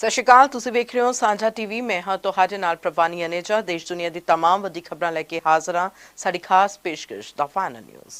ਸਤਿ ਸ਼੍ਰੀ ਅਕਾਲ ਤੁਸੀਂ ਵੇਖ ਰਹੇ ਹੋ ਸਾਂਝਾ ਟੀਵੀ ਮੈਂ ਹਾਂ ਤੁਹਾਡੇ ਨਾਲ ਪ੍ਰਵਾਨੀ ਅਨੇਜਾ ਦੇਸ਼ ਦੁਨੀਆ ਦੀ तमाम ਵੱਡੀ ਖਬਰਾਂ ਲੈ ਕੇ ਹਾਜ਼ਰ ਹਾਂ ਸਾਡੀ ਖਾਸ ਪੇਸ਼ਕਸ਼ ਦਾ ਫਾਈਨਲ ਨਿਊਜ਼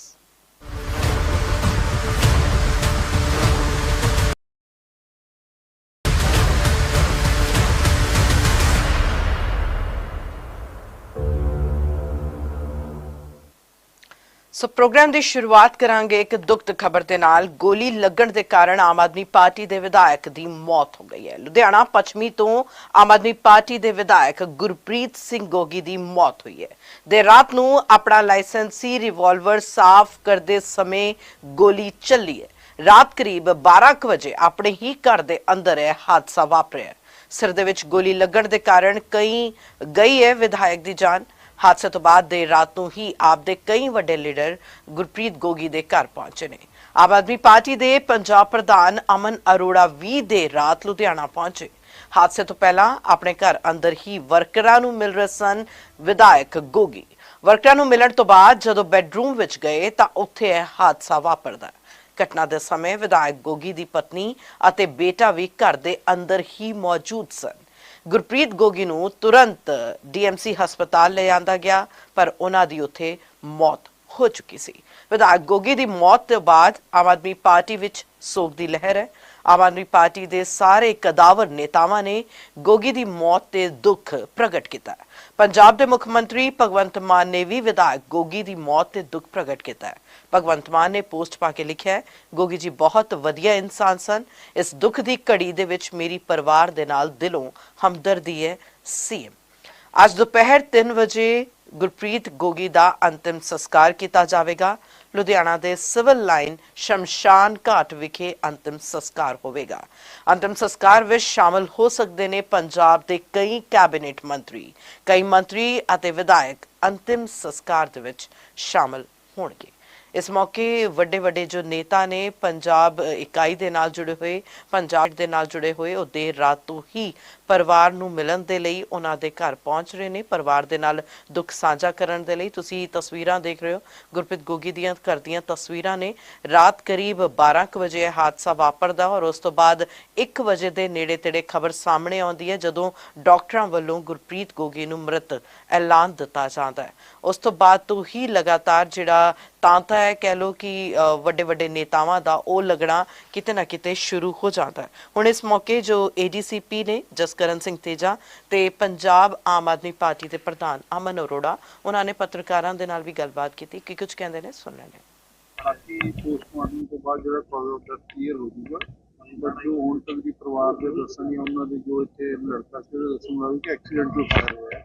ਸੋ ਪ੍ਰੋਗਰਾਮ ਦੀ ਸ਼ੁਰੂਆਤ ਕਰਾਂਗੇ ਇੱਕ ਦੁਖਦ ਖਬਰ ਦੇ ਨਾਲ। ਗੋਲੀ ਲੱਗਣ ਦੇ ਕਾਰਨ ਆਮ ਆਦਮੀ ਪਾਰਟੀ ਦੇ ਵਿਧਾਇਕ ਦੀ ਮੌਤ ਹੋ ਗਈ ਹੈ। ਲੁਧਿਆਣਾ ਪੱਛਮੀ ਤੋਂ ਆਮ ਆਦਮੀ ਪਾਰਟੀ ਦੇ ਵਿਧਾਇਕ ਗੁਰਪ੍ਰੀਤ ਸਿੰਘ ਗੋਗੀ ਦੀ ਮੌਤ ਹੋਈ ਹੈ। ਦੇਰ ਰਾਤ ਨੂੰ ਆਪਣਾ ਲਾਇਸੈਂਸੀ ਰਿਵਾਲਵਰ ਸਾਫ਼ ਕਰਦੇ ਸਮੇਂ ਗੋਲੀ ਚੱਲੀ ਹੈ। ਰਾਤ ਕਰੀਬ 12 ਕੁ ਵਜੇ ਆਪਣੇ ਹੀ ਘਰ ਦੇ ਅੰਦਰ ਇਹ ਹਾਦਸਾ ਵਾਪਰਿਆ ਸਿਰ ਦੇ ਵਿੱਚ ਗੋਲੀ ਲੱਗਣ ਦੇ ਕਾਰਨ ਕਈ ਗਈ ਹੈ ਵਿਧਾਇਕ ਦੀ ਜਾਨ। ਹਾਦਸੇ ਤੋਂ ਬਾਅਦ ਦੇਰ ਰਾਤ ਨੂੰ ਹੀ ਆਪ ਦੇ ਕਈ ਵੱਡੇ ਲੀਡਰ ਗੁਰਪ੍ਰੀਤ ਗੋਗੀ ਦੇ ਘਰ ਪਹੁੰਚੇ ਨੇ। ਆਮ ਆਦਮੀ ਪਾਰਟੀ ਦੇ ਪੰਜਾਬ ਪ੍ਰਧਾਨ ਅਮਨ ਅਰੋੜਾ ਵੀ ਦੇ ਰਾਤ ਲੁਧਿਆਣਾ ਪਹੁੰਚੇ। ਹਾਦਸੇ ਤੋਂ ਪਹਿਲਾਂ ਆਪਣੇ ਘਰ ਅੰਦਰ ਹੀ ਵਰਕਰਾਂ ਨੂੰ ਮਿਲ ਰਹੇ ਸਨ ਵਿਧਾਇਕ ਗੋਗੀ। ਵਰਕਰਾਂ ਨੂੰ ਮਿਲਣ ਤੋਂ ਬਾਅਦ ਜਦੋਂ ਬੈੱਡਰੂਮ ਵਿੱਚ ਗਏ ਤਾਂ ਉੱਥੇ ਇਹ ਹਾਦਸਾ ਵਾਪਰਦਾ ਘਟਨਾ ਦੇ ਸਮੇਂ ਵਿਧਾਇਕ ਗੋਗੀ ਦੀ ਪਤਨੀ ਅਤੇ ਬੇਟਾ ਵੀ ਘਰ ਦੇ ਅੰਦਰ ਹੀ ਮੌਜੂਦ ਸਨ। ਗੁਰਪ੍ਰੀਤ ਗੋਗੀ ਨੂੰ ਤੁਰੰਤ ਡੀਐਮਸੀ ਹਸਪਤਾਲ ਲੈ ਜਾਂਦਾ ਗਿਆ, ਪਰ ਉਹਨਾਂ ਦੀ ਉੱਥੇ ਮੌਤ ਹੋ ਚੁੱਕੀ ਸੀ। ਵਿਧਾਇਕ ਗੋਗੀ ਦੀ ਮੌਤ ਤੋਂ ਬਾਅਦ ਆਮ ਆਦਮੀ ਪਾਰਟੀ ਵਿੱਚ ਸੋਗ ਦੀ ਲਹਿਰ ਹੈ। ਆਮ ਆਦਮੀ ਪਾਰਟੀ ਦੇ ਸਾਰੇ ਕਦਾਵਰ ਨੇਤਾਵਾਂ ਨੇ ਗੋਗੀ ਦੀ ਮੌਤ ਤੇ ਦੁੱਖ ਪ੍ਰਗਟ ਕੀਤਾ ਪੰਜਾਬ ਦੇ ਮੁੱਖ ਮੰਤਰੀ ਭਗਵੰਤ ਮਾਨ ਨੇ ਵੀ ਵਿਧਾਇਕ ਗੋਗੀ ਦੀ ਮੌਤ ਤੇ ਦੁੱਖ ਪ੍ਰਗਟ ਕੀਤਾ ਭਗਵੰਤ ਮਾਨ ਨੇ ਪੋਸਟ ਪਾ ਕੇ ਲਿਖਿਆ ਹੈ, ਗੋਗੀ ਜੀ ਬਹੁਤ ਵਧੀਆ ਇਨਸਾਨ ਸਨ। ਇਸ ਦੁੱਖ ਦੀ ਘੜੀ ਦੇ ਵਿੱਚ ਮੇਰੀ ਪਰਿਵਾਰ ਦੇ ਨਾਲ ਦਿਲੋਂ ਹਮਦਰਦੀ ਹੈ, ਸੀਐਮ। ਅੱਜ ਦੁਪਹਿਰ 3 ਵਜੇ ਗੁਰਪ੍ਰੀਤ ਗੋਗੀ ਦਾ ਅੰਤਿਮ ਸੰਸਕਾਰ ਕੀਤਾ ਜਾਵੇਗਾ। ਲੁਧਿਆਣਾ ਦੇ ਸਿਵਲ ਲਾਈਨ ਸ਼ਮਸ਼ਾਨ ਘਾਟ ਵਿਖੇ ਅੰਤਿਮ ਸੰਸਕਾਰ ਹੋਵੇਗਾ। ਅੰਤਿਮ ਸੰਸਕਾਰ ਵਿੱਚ ਸ਼ਾਮਲ ਹੋ ਸਕਦੇ ਨੇ ਪੰਜਾਬ ਦੇ ਕਈ ਕੈਬਨਿਟ ਮੰਤਰੀ। ਕਈ ਮੰਤਰੀ ਅਤੇ ਵਿਧਾਇਕ ਅੰਤਿਮ ਸੰਸਕਾਰ ਦੇ ਵਿੱਚ ਸ਼ਾਮਲ ਹੋਣਗੇ। ਇਸ ਮੌਕੇ ਵੱਡੇ ਵੱਡੇ ਜੋ ਨੇਤਾ ਨੇ ਪੰਜਾਬ ਇਕਾਈ ਦੇ ਨਾਲ ਜੁੜੇ ਹੋਏ, ਪੰਜਾਬ ਦੇ ਨਾਲ ਜੁੜੇ ਹੋਏ, ਉਹ ਦੇਰ ਰਾਤ ਤੋਂ ਹੀ ਪਰਿਵਾਰ ਨੂੰ ਮਿਲਣ ਦੇ ਲਈ ਉਹਨਾਂ ਦੇ ਘਰ ਪਹੁੰਚ ਰਹੇ ਨੇ। ਪਰਿਵਾਰ ਦੇ ਨਾਲ ਦੁੱਖ ਸਾਂਝਾ ਕਰਨ ਦੇ ਲਈ ਤੁਸੀਂ ਤਸਵੀਰਾਂ ਦੇਖ ਰਹੇ ਹੋ। ਗੁਰਪ੍ਰੀਤ ਗੋਗੀ ਦੀਆਂ ਘਰ ਦੀਆਂ ਤਸਵੀਰਾਂ ਨੇ। ਰਾਤ ਕਰੀਬ 12 ਕੁ ਵਜੇ ਇਹ ਹਾਦਸਾ ਵਾਪਰਦਾ ਔਰ ਉਸ ਤੋਂ ਬਾਅਦ 1 ਵਜੇ ਦੇ ਨੇੜੇ ਤੇੜੇ ਖਬਰ ਸਾਹਮਣੇ ਆਉਂਦੀ ਹੈ, ਜਦੋਂ ਡਾਕਟਰਾਂ ਵੱਲੋਂ ਗੁਰਪ੍ਰੀਤ ਗੋਗੀ ਨੂੰ ਮ੍ਰਿਤ ਐਲਾਨ ਦਿੱਤਾ ਜਾਂਦਾ ਹੈ। ਉਸ ਤੋਂ ਬਾਅਦ ਤੋਂ ਹੀ ਲਗਾਤਾਰ ਜਿਹੜਾ ਤਾਂਤਾ ਹੈ, ਕਹਿ ਲੋ ਕਿ ਵੱਡੇ ਵੱਡੇ ਨੇਤਾਵਾਂ ਦਾ ਉਹ ਲੱਗਣਾ ਕਿਤੇ ਨਾ ਕਿਤੇ ਸ਼ੁਰੂ ਹੋ ਜਾਂਦਾ ਹੈ। ਹੁਣ ਇਸ ਮੌਕੇ ਜੋ ਏਡੀਸੀਪੀ ਨੇ, ਜਸ ਜਸਕਰਨ ਸਿੰਘ ਤੇਜਾ ਤੇ ਪੰਜਾਬ ਆਮ ਆਦਮੀ ਪਾਰਟੀ ਦੇ ਪ੍ਰਧਾਨ ਅਮਨ ਅਰੋੜਾ, ਉਹਨਾਂ ਨੇ ਪੱਤਰਕਾਰਾਂ ਦੇ ਨਾਲ ਵੀ ਗੱਲਬਾਤ ਕੀਤੀ। ਕਿ ਕੁਝ ਕਹਿੰਦੇ ਨੇ? ਸੁਣ ਲੈਣੇ ਬਾਕੀ ਪੋਸਟਮਾਰਟਮ ਤੋਂ ਬਾਅਦ ਜਿਹੜਾ ਕਾਜ਼ ਕਲੀਅਰ ਹੋ ਜਾਊਗਾ ਬਟ ਜੋ ਹੁਣ ਤੱਕ ਦੀ ਪਰਿਵਾਰ ਦੇ ਦੱਸਣਗੇ, ਉਹਨਾਂ ਦੇ ਜੋ ਇੱਥੇ ਲੜਕਾ ਸੀ, ਉਹਦੇ ਦੱਸਣ ਕਿ ਐਕਸੀਡੈਂਟ ਤੋਂ ਫਾਇਰ ਹੋਇਆ,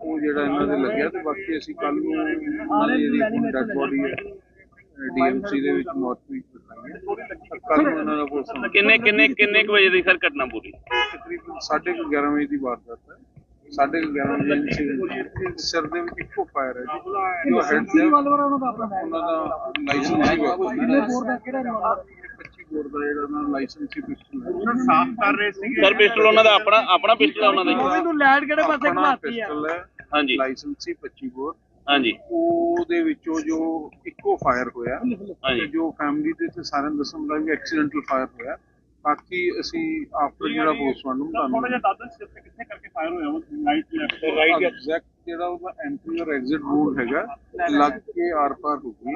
ਉਹ ਜਿਹੜਾ ਇਹਨਾਂ ਦੇ ਲੱਗਿਆ ਤੇ ਬਾਕੀ ਅਸੀਂ ਕੱਲ ਨੂੰ ਉਹਨਾਂ ਦੀ ਜਿਹੜੀ ਡੈਡ ਬੋਡੀ ਹੈ। ਡੀਐਮਸੀ ਦੇ ਵਿੱਚ ਕੱਲ ਪੋਸਟਮਾਰਟਮ ਕਿੰਨੇ ਕਿੰਨੇ ਕਿੰਨੇ ਕੁ ਵਜੇ ਦੀ ਸਰ ਘਟਨਾ ਪੂਰੀ? ਤਕਰੀਬਨ 11:30 ਵਜੇ ਦੀ ਵਾਰਦਾਤ ਹੈ। ਸਾਢੇ ਕੁ ਗਿਆਰਾਂ ਵਜੇ ਇਨਸੀਡੈਂਟ ਸਿਰ ਦੇ ਵਿੱਚ ਇੱਕੋ ਫਾਇਰ ਹੈ ਜੀ। ਜੋ ਹੈਡ ਦੇ ਉਹਨਾਂ ਦਾ ਲਾਇਸੈਂਸ ਹੀ ਵਾਪਸ 25 ਬੋਰ ਦਾ ਜਿਹੜਾ ਉਹਨਾਂ ਦਾ ਲਾਇਸੈਂਸ ਹੀ ਪਿਸਟਲ ਹੈ। ਉਹਨਾਂ ਸਾਫ਼ ਕਰ ਰਹੇ ਸੀ ਸਰ ਪਿਸਟਲ ਉਹਨਾਂ ਦਾ ਆਪਣਾ ਆਪਣਾ ਪਿਸਟਲ ਹੈ ਉਹਨਾਂ ਦਾ ਜੀ? ਤੂੰ ਲੈਟ ਕਿਹੜੇ ਪਾਸੇ ਘਮਾਤੀ ਪਿਸਟਲ ਹੈ। ਹਾਂਜੀ। ਲਾਇਸੈਂਸ ਹੀ 25 ਬੋਰ ਹਾਂਜੀ। ਉਹਦੇ ਵਿੱਚੋਂ ਜੋ ਇੱਕੋ ਫਾਇਰ ਹੋਇਆ ਤੇ ਜੋ ਫੈਮਿਲੀ ਦੇ ਤੇ ਸਾਰਿਆਂ ਨੂੰ ਦੱਸਣ ਲੱਗਾ ਵੀ ਐਕਸੀਡੈਂਟਲ ਫਾਇਰ ਹੋਇਆ। ਬਾਕੀ ਅਸੀਂ ਆਫਟਰ ਜਿਹੜਾ ਪੋਸਟਮਾਰਟਮ ਤੁਹਾਨੂੰ ਕਿੱਥੇ ਕਰਕੇ ਫਾਇਰ ਹੋਇਆ ਉਹ ਰਾਈਟ ਲੈਫਟ ਐਗਜ਼ੈਕਟ ਜਿਹੜਾ ਉਹਦਾ ਐਂਟਰੀ ਔਰ ਐਗਜ਼ਿਟ ਰੂਟ ਹੈਗਾ ਲੱਗ ਕੇ ਆਰ ਪਾਰ ਹੋ ਗਈ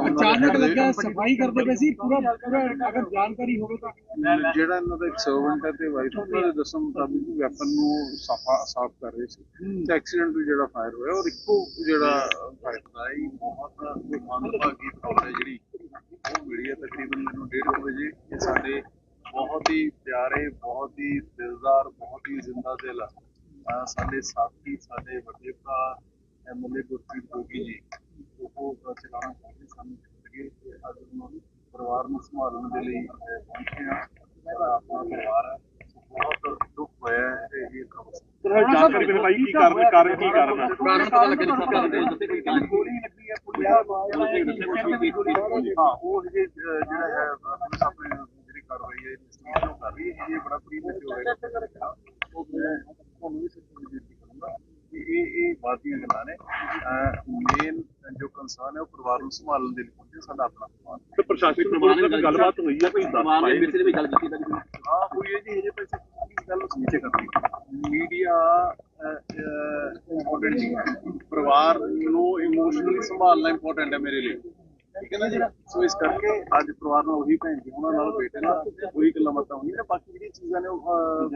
ਅਚਾਨਕ head ਦੇ ਲੱਗਿਆ ਸਫ਼ਾਈ ਕਰਦੇ ਪਏ ਸੀ ਪੂਰਾ ਪੂਰਾ ਅਗਰ ਜਾਣਕਾਰੀ ਹੋਵੇ ਤਾਂ। ਜਿਹੜਾ ਇਹਨਾਂ ਦਾ ਇੱਕ ਸਰਵੈਂਟ ਹੈ ਤੇ ਵਾਈਫ ਉਹਨਾਂ ਦੇ ਦੱਸਣ ਮੁਤਾਬਿਕ ਵੈਪਨ ਨੂੰ ਸਾਫਾ ਸਾਫ਼ ਕਰ ਰਹੇ ਸੀ। ਤੇ ਐਕਸੀਡੈਂਟ ਜਿਹੜਾ ਫਾਇਰ ਹੋਇਆ ਔਰ ਇੱਕੋ ਜਿਹੜਾ ਫਾਇਰ ਦਾ ਹੀ ਬਹੁਤ ਮੰਦਭਾਗੀ ਖਬਰ ਹੈ ਜਿਹੜੀ ਉਹ ਮਿਲੀ ਹੈ। ਤਕਰੀਬਨ ਮੈਨੂੰ 1:30 ਵਜੇ ਕਿ ਸਾਡੇ ਬਹੁਤ ਹੀ ਪਿਆਰੇ ਬਹੁਤ ਹੀ ਦਿਲਦਾਰ ਬਹੁਤ ਹੀ ਜ਼ਿੰਦਾ ਦਿਲ ਸਾਡੇ ਸਾਥੀ ਸਾਡੇ ਵੱਡੇ ਭਰਾ ਐਮਐਲਏ ਗੁਰਪ੍ਰੀਤ ਗੋਗੀ ਜੀ। ਉਹ ਚਲਾਣਾ ਚਾਹੁੰਦੇ ਸਾਨੂੰ ਤੇ ਅੱਜ ਉਹਨਾਂ ਨੂੰ ਪਰਿਵਾਰ ਨੂੰ ਸੰਭਾਲਣ ਦੇ ਲਈ ਪਹੁੰਚੇ ਹਾਂ ਸਾਡਾ ਆਪਣਾ ਪਰਿਵਾਰ ਹੈ ਬਹੁਤ ਦੁੱਖ ਹੋਇਆ ਹੈ ਤੇ ਇਹ ਖਬਰ ਜਾਣਕਾਰੀ ਮੇਰੇ ਭਾਈ ਕੀ ਕਾਰਨ ਕਾਰਨ ਕੀ ਕਾਰਨ ਹੈ? ਕਾਰਨ ਪਤਾ ਲੱਗੇ ਨਹੀਂ ਕਾਰਨ ਗੋਲੀ ਲੱਗੀ ਹੈ ਪੁਲਿਸ ਹਾਂ? ਉਹ ਜਿਹੜਾ ਹੈ ਆਪਣੇ ਜਿਹੜੀ ਕਾਰਵਾਈ ਹੈ ਇਨਵੈਸਟੀਗੇਸ਼ਨ ਕਰ ਰਹੀ ਹੈ ਇਹ ਬੜਾ ਪ੍ਰੀਮੈਚੁਰ ਹੋਏਗਾ ਉਹ ਮੈਂ ਤੁਹਾਨੂੰ ਵੀ ਸਿਰਫ ਬੇਨਤੀ ਕਰੂੰਗਾ ਕਿ ਇਹ ਇਹ ਬਾਤ ਦੀਆਂ ਗੱਲਾਂ ਨੇ। ਮੇਨ ਜੋ ਕੰਸਰਨ ਹੈ ਉਹ ਪਰਿਵਾਰ ਨੂੰ ਸੰਭਾਲਣ ਦੇ ਲਈ ਪਹੁੰਚੇ ਸਾਡਾ ਆਪਣਾ ਪਰਿਵਾਰ ਤੇ ਪ੍ਰਸ਼ਾਸਨਿਕ ਪ੍ਰਬੰਧਨ ਨਾਲ ਗੱਲਬਾਤ ਹੋਈ ਹੈ ਕੋਈ ਦੱਸ ਪਾਏ ਹਾਂ ਹੋਈ ਹੈ ਜੀ ਹਜੇ ਪੈਸੇ ਗੱਲ ਨੂੰ ਸਮਝੇ ਕਰਨੀ ਮੀਡੀਆ ਇੰਪੋਰਟੈਂਟ ਹੈ। ਪਰਿਵਾਰ ਨੂੰ ਇਮੋਸ਼ਨਲੀ ਸੰਭਾਲਣਾ ਇੰਪੋਰਟੈਂਟ ਹੈ ਮੇਰੇ ਲਈ। ਠੀਕ ਹੈ ਨਾ ਜੀ? ਸੋ ਇਸ ਕਰਕੇ ਅੱਜ ਪਰਿਵਾਰ ਨਾਲ ਉਹੀ ਭੈਣ ਜੀ ਉਹਨਾਂ ਨਾਲ ਬੇਟੇ ਨਾਲ ਉਹੀ ਗੱਲਾਂ ਬਾਤਾਂ ਹੋਈਆਂ ਨੇ। ਬਾਕੀ ਜਿਹੜੀਆਂ ਚੀਜ਼ਾਂ ਨੇ ਉਹ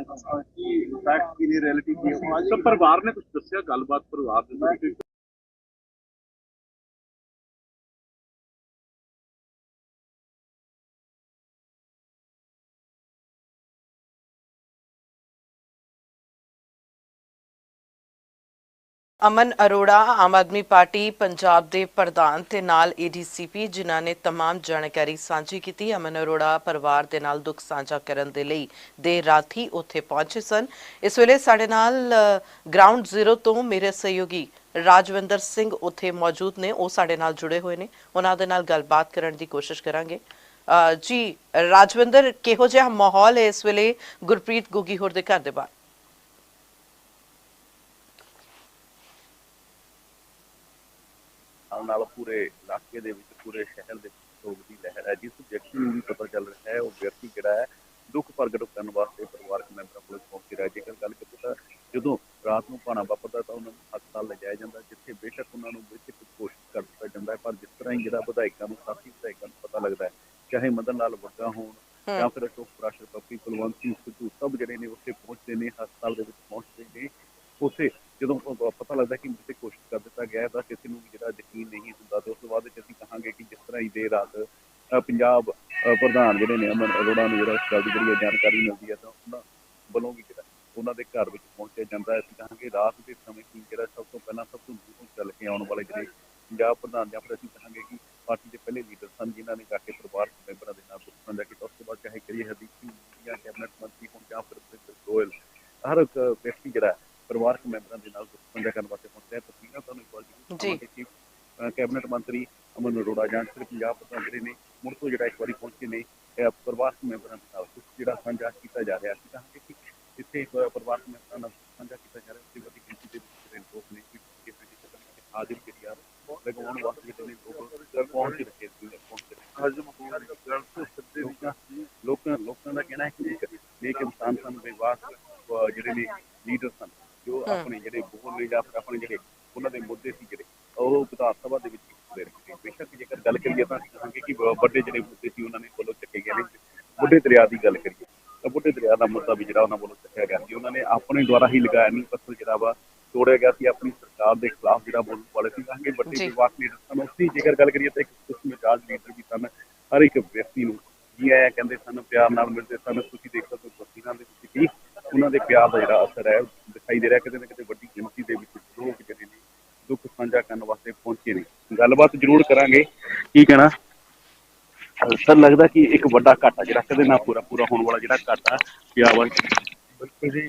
ਕੀ ਫੈਕਟ ਕੀ ਨੇ ਰਿਐਲਿਟੀ ਕੀ ਹੈ ਤਾਂ। ਪਰਿਵਾਰ ਨੇ ਕੁਝ ਦੱਸਿਆ? ਗੱਲਬਾਤ ਪਰਿਵਾਰ ਦੇ ਨਾਲ ਅਮਨ ਅਰੋੜਾ ਆਮ ਆਦਮੀ ਪਾਰਟੀ ਪੰਜਾਬ ਦੇ ਪ੍ਰਧਾਨ ਤੇ ਨਾਲ ਏਡੀਸੀਪੀ ਜਿਨ੍ਹਾਂ ਨੇ तमाम ਜਾਣਕਾਰੀ ਸਾਂਝੀ ਕੀਤੀ ਅਮਨ ਅਰੋੜਾ ਪਰਿਵਾਰ ਦੇ ਨਾਲ ਦੁੱਖ ਸਾਂਝਾ ਕਰਨ ਦੇ ਲਈ ਦੇਰ ਰਾਤ ਹੀ ਉੱਥੇ ਪਹੁੰਚੇ ਸਨ ਇਸ ਵੇਲੇ ਸਾਡੇ ਨਾਲ ਗਰਾਊਂਡ ਜ਼ੀਰੋ ਤੋਂ ਮੇਰੇ ਸਹਿਯੋਗੀ ਰਾਜਵਿੰਦਰ ਸਿੰਘ ਉੱਥੇ ਮੌਜੂਦ ਨੇ ਉਹ ਸਾਡੇ ਨਾਲ ਜੁੜੇ ਹੋਏ ਨੇ ਉਹਨਾਂ ਦੇ ਨਾਲ ਗੱਲਬਾਤ ਕਰਨ ਦੀ ਕੋਸ਼ਿਸ਼ ਕਰਾਂਗੇ ਅ, ਜੀ ਰਾਜਵਿੰਦਰ ਕਿਹੋ ਜਿਹਾ ਮਾਹੌਲ ਹੈ ਇਸ ਵੇਲੇ ਗੁਰਪ੍ਰੀਤ ਗੁੱਗੀ ਹੋਰ ਦੇ ਘਰ ਦੇ ਬਾਹਰ ਨਾਲ ਨਾਲ ਪੂਰੇ ਇਲਾਕੇ ਦੇ ਵਿੱਚ ਪੂਰੇ ਸ਼ਹਿਰ ਦੇ ਵਿੱਚ ਸੋਗ ਦੀ ਲਹਿਰ ਹੈ ਜਿਸ ਵਿਅਕਤੀ ਨੂੰ ਵੀ ਪਤਾ ਚੱਲ ਰਿਹਾ ਹੈ ਉਹ ਵਿਅਕਤੀ ਜਿਹੜਾ ਹੈ ਦੁੱਖ ਪ੍ਰਗਟ ਕਰਨ ਵਾਸਤੇ ਪਰਿਵਾਰਕ ਮੈਂਬਰਾਂ ਕੋਲ ਪਹੁੰਚ ਰਿਹਾ। ਜੇਕਰ ਗੱਲ ਕਰੀਏ ਤਾਂ ਜਦੋਂ ਰਾਤ ਨੂੰ ਭਾਣਾ ਵਾਪਰਦਾ ਤਾਂ ਉਹਨਾਂ ਨੂੰ ਹਸਪਤਾਲ ਲਿਜਾਇਆ ਜਾਂਦਾ ਜਿੱਥੇ ਬੇਸ਼ੱਕ ਉਹਨਾਂ ਨੂੰ ਵਿੱਚ ਕੁਝ ਕੋਸ਼ਿਸ਼ ਕਰ ਦਿੱਤਾ ਜਾਂਦਾ ਹੈ ਪਰ ਜਿਸ ਤਰ੍ਹਾਂ ਹੀ ਜਿਹੜਾ ਵਿਧਾਇਕਾਂ ਨੂੰ ਸਾਥੀ ਵਿਧਾਇਕਾਂ ਨੂੰ ਪਤਾ ਲੱਗਦਾ ਹੈ ਚਾਹੇ ਮਦਨ ਲਾਲ ਵੱਗਾ ਹੋਣ ਜਾਂ ਫਿਰ ਅਸ਼ੋਕ ਪ੍ਰਾਸ਼ਰ ਪੱਪੀ ਕੁਲਵੰਤ ਸਿੰਘ ਸਿੱਧੂ ਸਭ ਜਿਹੜੇ ਨੇ ਉੱਥੇ ਪਹੁੰਚਦੇ ਨੇ ਹਸਪਤਾਲ ਦੇ ਵਿੱਚ ਪਹੁੰਚਦੇ ਨੇ ਉੱਥੇ ਜਦੋਂ ਪਤਾ ਲੱਗਦਾ ਕਿ ਕਿਸੇ ਕੋਸ਼ਿਸ਼ ਕਰ ਦਿੱਤਾ ਗਿਆ ਤਾਂ ਕਿਸੇ ਨੂੰ ਵੀ ਜਿਹੜਾ ਯਕੀਨ ਨਹੀਂ ਹੁੰਦਾ, ਤੇ ਉਸ ਤੋਂ ਬਾਅਦ ਵਿੱਚ ਅਸੀਂ ਕਹਾਂਗੇ ਕਿ ਜਿਸ ਤਰ੍ਹਾਂ ਹੀ ਦੇਰ ਰਾਤ ਪੰਜਾਬ ਪ੍ਰਧਾਨ ਜਿਹੜੇ ਨੇ ਅਮਨ ਅਰੋੜਾ ਨੂੰ ਜਿਹੜਾ ਇਸ ਗੱਲ ਦੀ ਜਿਹੜੀ ਜਾਣਕਾਰੀ ਮਿਲਦੀ ਹੈ, ਤਾਂ ਉਹਨਾਂ ਵੱਲੋਂ ਵੀ ਜਿਹੜਾ ਉਹਨਾਂ ਦੇ ਘਰ ਵਿੱਚ ਪਹੁੰਚਿਆ ਜਾਂਦਾ ਹੈ। ਅਸੀਂ ਕਹਾਂਗੇ ਰਾਤ ਦੇ ਸਮੇਂ ਕੀ ਜਿਹੜਾ ਸਭ ਤੋਂ ਪਹਿਲਾਂ ਸਭ ਤੋਂ ਦੂਰੋਂ ਚੱਲ ਕੇ ਆਉਣ ਵਾਲੇ ਜਿਹੜੇ ਪੰਜਾਬ ਪ੍ਰਧਾਨ ਜਾਂ ਫਿਰ ਅਸੀਂ ਕਹਾਂਗੇ ਕਿ ਪਾਰਟੀ ਦੇ ਪਹਿਲੇ ਲੀਡਰ ਸਨ, ਜਿਨ੍ਹਾਂ ਨੇ ਜਾ ਕੇ ਪਰਿਵਾਰਕ ਮੈਂਬਰਾਂ ਦੇ ਨਾਲ ਦੁੱਖ ਸਾਂਝਾ ਕੀਤਾ ਉਸ ਤੋਂ ਬਾਅਦ ਚਾਹੇ ਕਰੀਏ ਹਰਦੀਪ ਸਿੰਘ, ਜਾਂ ਕੈਬਨਿਟ ਮੰਤਰੀ ਹੋਣ ਜਾਂ ਫਿਰ ਗੋਇਲ ਹਰ ਇੱਕ ਵਿਅਕਤੀ ਜਿਹੜਾ ਹੈ ਪਰਿਵਾਰਕ ਮੈਂਬਰਾਂ ਦੇ ਨਾਲ ਦੁੱਖ ਸਾਂਝਾ ਕਰਨ ਵਾਸਤੇ ਪਹੁੰਚਿਆ ਹੈ ਤਸਵੀਰਾਂ ਤੁਹਾਨੂੰ ਇੱਕ ਵਾਰ ਜ਼ਰੂਰ ਜੀ। ਦਿਖਾਵਾਂਗੇ ਕਿ ਅ, ਕੈਬਨਿਟ ਮੰਤਰੀ ਅਮਨ ਅਰੋੜਾ ਜਾਂ ਫਿਰ ਪੰਜਾਬ ਪ੍ਰਧਾਨ ਜਿਹੜੇ ਨੇ ਮੁੜ ਤੋਂ ਜਿਹੜਾ ਇੱਕ ਵਾਰੀ ਪਹੁੰਚੇ ਨੇ ਇਹ ਪਰਿਵਾਰਕ ਮੈਂਬਰਾਂ ਦੇ ਨਾਲ ਦੁੱਖ ਜਿਹੜਾ ਸਾਂਝਾ ਕੀਤਾ ਜਾ ਰਿਹਾ ਸੀ ਕਹਾਂਗੇ ਕਿ ਜਿੱਥੇ ਅ, ਪਰਿਵਾਰਕ ਮੈਂਬਰਾਂ ਨਾਲ ਦੁੱਖ ਸਾਂਝਾ ਕੀਤਾ ਜਾ ਰਿਹਾ ਸੀ ਵੱਡੀ ਗਿਣਤੀ ਦੇ ਵਿੱਚ ਜਿਹੜੇ ਲੋਕ ਨੇ ਕਿ ਕਿਸੇ ਦੀ ਕਿਸਮ ਦੀ ਹਾਜ਼ਰ ਜਿਹੜੀ ਆ ਲਗਾਉਣ ਵਾਸਤੇ ਜਿਹੜੇ ਨੇ ਲੋਕ ਪਹੁੰਚ ਰਹੇ ਸੀ ਪਹੁੰਚ ਰਹੇ ਸੀ। ਲੋਕਾਂ ਲੋਕਾਂ ਲੋਕਾਂ ਦਾ ਕਹਿਣਾ ਹੈ ਕਿ ਇੱਕ ਨੇਕ ਇਨਸਾਨ ਸਨ ਵਿਵਾਸ ਜਿਹੜੇ ਨੇ ਲੀਡਰ ਸਨ ਜੋ ਆਪਣੇ ਜਿਹੜੇ ਬੋਲ ਜਾਂ ਫਿਰ ਆਪਣੇ ਜਿਹੜੇ ਉਹਨਾਂ ਦੇ ਮੁੱਦੇ ਸੀ ਜਿਹੜੇ ਉਹ ਵਿਧਾਨ ਸਭਾ ਦੇ ਵਿੱਚ ਚੁੱਕਦੇ ਰਹੇ ਬੇਸ਼ੱਕ ਜੇਕਰ ਗੱਲ ਕਰੀਏ ਤਾਂ ਕਹਾਂਗੇ ਕਿ ਵੱਡੇ ਜਿਹੜੇ ਮੁੱਦੇ ਸੀ ਉਹਨਾਂ ਨੇ ਵੱਲੋਂ ਚੱਕੇ ਗਏ ਨੇ। ਬੁੱਢੇ ਦਰਿਆ ਦੀ ਗੱਲ ਕਰੀਏ ਤਾਂ ਬੁੱਢੇ ਦਰਿਆ ਦਾ ਮੁੱਦਾ ਵੀ ਜਿਹੜਾ ਉਹਨਾਂ ਵੱਲੋਂ ਚੱਕਿਆ ਗਿਆ ਸੀ। ਉਹਨਾਂ ਨੇ ਆਪਣੇ ਦੁਆਰਾ ਹੀ ਲਗਾਇਆ ਨਹੀਂ ਪੱਥਰ ਜਿਹੜਾ ਵਾ ਤੋੜਿਆ ਗਿਆ ਸੀ ਆਪਣੀ ਸਰਕਾਰ ਦੇ ਖਿਲਾਫ ਜਿਹੜਾ ਬੋਲਣ ਵਾਲੇ ਸੀ। ਕਹਾਂਗੇ ਵੱਡੇ। ਵਿਵਾਦ ਲੀਡਰ ਸਨ ਉਸਦੀ ਜੇਕਰ ਗੱਲ ਕਰੀਏ ਤਾਂ ਇੱਕ ਕਿਸਮ ਮਿਜਾਜ ਲੀਡਰ ਵੀ ਸਨ ਹਰ ਇੱਕ ਵਿਅਕਤੀ ਨੂੰ। ਜੀ ਆਇਆ ਕਹਿੰਦੇ ਸਨ ਪਿਆਰ ਨਾਲ ਮਿਲਦੇ ਸਨ। ਤੁਸੀਂ ਦੇਖ ਸਕਦੇ ਹੋ ਤਸਵੀਰਾਂ ਦੇ ਵਿੱਚ ਕੀ ਉਹਨਾਂ ਦੇ ਪਿਆਰ ਦਾ ਜਿਹੜਾ ਅਸਰ ਹੈ ਦਿਖਾਈ ਦੇ ਰਿਹਾ ਕਿਤੇ ਨਾ ਕਿਤੇ ਵੱਡੀ ਗਿਣਤੀ ਦੇ ਵਿੱਚ ਲੋਕ ਜਿਹੜੇ ਨੇ ਦੁੱਖ ਸਾਂਝਾ ਕਰਨ ਵਾਸਤੇ ਪਹੁੰਚੇ ਨੇ। ਗੱਲਬਾਤ ਜ਼ਰੂਰ ਕਰਾਂਗੇ। ਕੀ ਕਹਿਣਾ? ਸਰ ਲੱਗਦਾ ਕਿ ਇੱਕ ਵੱਡਾ ਘਾਟਾ ਜਿਹੜਾ ਕਦੇ ਨਾ ਪੂਰਾ ਪੂਰਾ ਹੋਣ ਵਾਲਾ ਜਿਹੜਾ ਘਾਟਾ ਪਿਆ ਵਾ। ਬਿਲਕੁਲ ਜੀ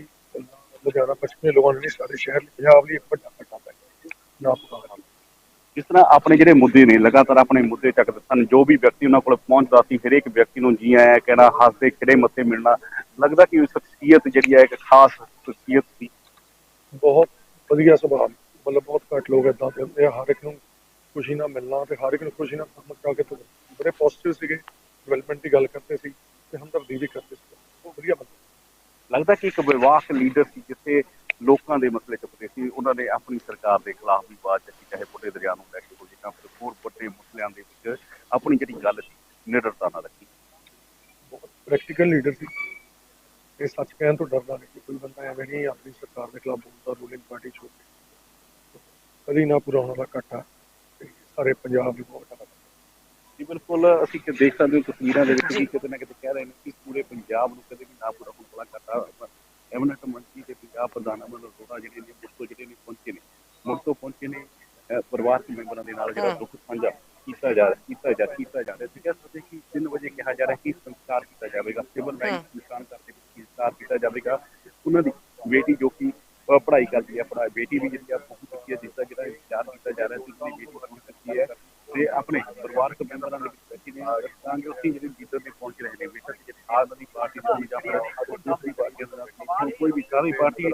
ਲੁਧਿਆਣਾ ਪੱਛਮੀ ਲੋਕਾਂ ਲਈ ਸਾਰੇ ਸ਼ਹਿਰ ਪੰਜਾਬ ਲਈ ਇੱਕ ਵੱਡਾ ਘਟਨਾ ਪੈ ਗਿਆ ਨਾ ਪੂਰਾ ਜਿਸ ਤਰ੍ਹਾਂ ਆਪਣੇ ਜਿਹੜੇ ਮੁੱਦੇ ਨੇ ਲਗਾਤਾਰ ਆਪਣੇ ਮੁੱਦੇ ਚੱਕਦੇ ਸਨ ਜੋ ਵੀ ਵਿਅਕਤੀ ਉਹਨਾਂ ਕੋਲ ਪਹੁੰਚਦਾ ਸੀ ਹਰੇਕ ਵਿਅਕਤੀ ਨੂੰ ਜੀ ਆਇਆ ਕਹਿਣਾ ਹੱਸਦੇ ਖਿੜੇ ਮੱਥੇ ਮਿਲਣਾ ਲੱਗਦਾ ਕਿ ਉਹ ਸ਼ਖਸੀਅਤ ਜਿਹੜੀ ਹੈ ਇੱਕ ਖਾਸ ਸ਼ਖਸੀਅਤ ਸੀ। ਬਹੁਤ ਵਧੀਆ ਸੁਭਾਅ ਮਤਲਬ ਬਹੁਤ ਘੱਟ ਲੋਕ ਇਦਾਂ ਦੇ ਹੁੰਦੇ ਆ ਹਰ ਇੱਕ ਨੂੰ ਖੁਸ਼ੀ ਨਾਲ ਮਿਲਣਾ ਤੇ ਹਰ ਇੱਕ ਨੂੰ ਖੁਸ਼ੀ ਨਾਲ ਕੰਮ ਕਰਾ ਕੇ ਤੁਰਨਾ। ਬੜੇ ਪੋਜ਼ਿਟਿਵ ਸੀਗੇ ਡਿਵੈਲਪਮੈਂਟ ਦੀ ਗੱਲ ਕਰਦੇ ਸੀ ਤੇ ਹਮਦਰਦੀ ਵੀ ਕਰਦੇ ਸੀ। ਉਹ ਵਧੀਆ ਬੰਦੇ। ਲੱਗਦਾ ਕਿ ਇੱਕ ਵਿਵਾਕ ਲੀਡਰ ਸੀ ਜਿੱਥੇ ਲੋਕਾਂ ਦੇ ਮਸਲੇ ਚੁੱਕਦੇ ਸੀ ਉਹਨਾਂ ਨੇ ਆਪਣੀ ਸਰਕਾਰ ਦੇ ਖਿਲਾਫ ਵੀ ਬਾਤ ਚੱਕੀ ਚਾਹੇ ਬੁੱਢੇ ਦਰਿਆ ਨੂੰ ਲੈ ਕੇ ਹੋਵੇ ਜਾਂ ਫਿਰ ਹੋਰ ਵੱਡੇ ਮਸਲਿਆਂ ਦੇ ਵਿੱਚ ਆਪਣੀ ਜਿਹੜੀ ਗੱਲ ਸੀ ਨਿਡਰਤਾ ਨਾਲ ਰੱਖੀ। ਬਹੁਤ ਪ੍ਰੈਕਟੀਕਲ ਲੀਡਰ ਸੀ। ਇਹ ਸੱਚ ਕਹਿਣ ਤੋਂ ਡਰਦਾ ਨਹੀਂ ਕਿ ਕੋਈ ਬੰਦਾ ਐਵੇਂ ਨਹੀਂ ਆਪਣੀ ਸਰਕਾਰ ਦੇ ਖਿਲਾਫ ਬੋਲਦਾ ਰੂਲਿੰਗ ਪਾਰਟੀ ਛੋੜ ਕੇ ਕਦੀ ਨਾ ਪੂਰਾ ਹੋਣ ਵਾਲਾ ਘਾਟਾ ਤੇ ਸਾਰੇ ਪੰਜਾਬ ਲਈ ਬਹੁਤ ਘਾਟਾ ਜੀ ਬਿਲਕੁਲ ਅਸੀਂ ਕਿ ਦੇਖ ਸਕਦੇ ਹੋ ਤਸਵੀਰਾਂ ਦੇ ਵਿੱਚ ਵੀ ਕਿਤੇ ਨਾ ਕਿਤੇ ਕਹਿ ਰਹੇ ਨੇ ਕਿ ਪੂਰੇ ਪੰਜਾਬ ਨੂੰ ਕਦੇ ਵੀ ਨਾ ਪੂਰਾ ਹੋਣ ਵਾਲਾ ਘਾਟਾ ਐਮਨੈਂਟ ਮੰਤਰੀ ਤੇ ਪੰਜਾਬ ਪ੍ਰਧਾਨ ਅਮਨ ਅਰੋੜਾ ਜਿਹੜੇ ਨੇ ਮੁੜ ਤੋਂ ਜਿਹੜੇ ਨੇ ਪਹੁੰਚੇ ਨੇ ਮੁੜ ਤੋਂ ਪਹੁੰਚੇ ਨੇ ਪਰਿਵਾਰਕ ਮੈਂਬਰਾਂ ਦੇ ਨਾਲ ਜਿਹੜਾ ਦੁੱਖ ਸਾਂਝਾ ਕੀਤਾ ਜਾ ਰਿਹਾ ਕੀਤਾ ਜਾ ਕੀਤਾ ਜਾ ਰਿਹਾ। ਸੀ ਕਿ ਸੋਚੇ ਕਿ 3 ਵਜੇ ਕਿਹਾ ਜਾ ਰਿਹਾ ਕਿ ਸੰਸਕਾਰ ਕੀਤਾ ਜਾਵੇਗਾ ਸਿਵਲ ਲਾਈਨ ਨਿਸ਼ਾਨ ਕਰਕੇ ਸੰਸਕਾਰ ਕੀਤਾ ਜਾਵੇਗਾ। ਉਹਨਾਂ ਦੀ ਬੇਟੀ ਜੋ ਕਿ ਪੜ੍ਹਾਈ ਕਰਦੀ ਹੈ ਪੜ੍ਹਾਈ ਬੇਟੀ ਵੀ ਜਿਹੜੀ ਆ ਪਹੁੰਚ ਚੁੱਕੀ ਹੈ ਜਿਸ ਦਾ ਜਿਹੜਾ ਇੰਤਜ਼ਾਰ ਕੀਤਾ ਜਾ ਰਿਹਾ ਸੀ ਕਿ ਬੇਟੀ ਪਹੁੰਚ ਚੁੱਕੀ ਹੈ। ਤੇ ਆਪਣੇ ਪਰਿਵਾਰਕ ਮੈਂਬਰਾਂ ਦੇ ਵਿੱਚ ਬੈਠੀ ਨੇ ਤਾਂ ਕਿ ਉੱਥੇ ਜਿਹੜੇ ਲੀਡਰ ਨੇ ਪਹੁੰਚ ਰਹੇ ਨੇ, ਬੇਸ਼ੱਕ ਜੇ ਆਮ ਆਦਮੀ ਪਾਰਟੀ ਦੀ ਜਾਂ ਫਿਰ ਦੂਸਰੀ ਪਾਰਟੀ ਦਾ ਕੋਈ ਵੀ ਸਾਰੀ ਪਾਰਟੀ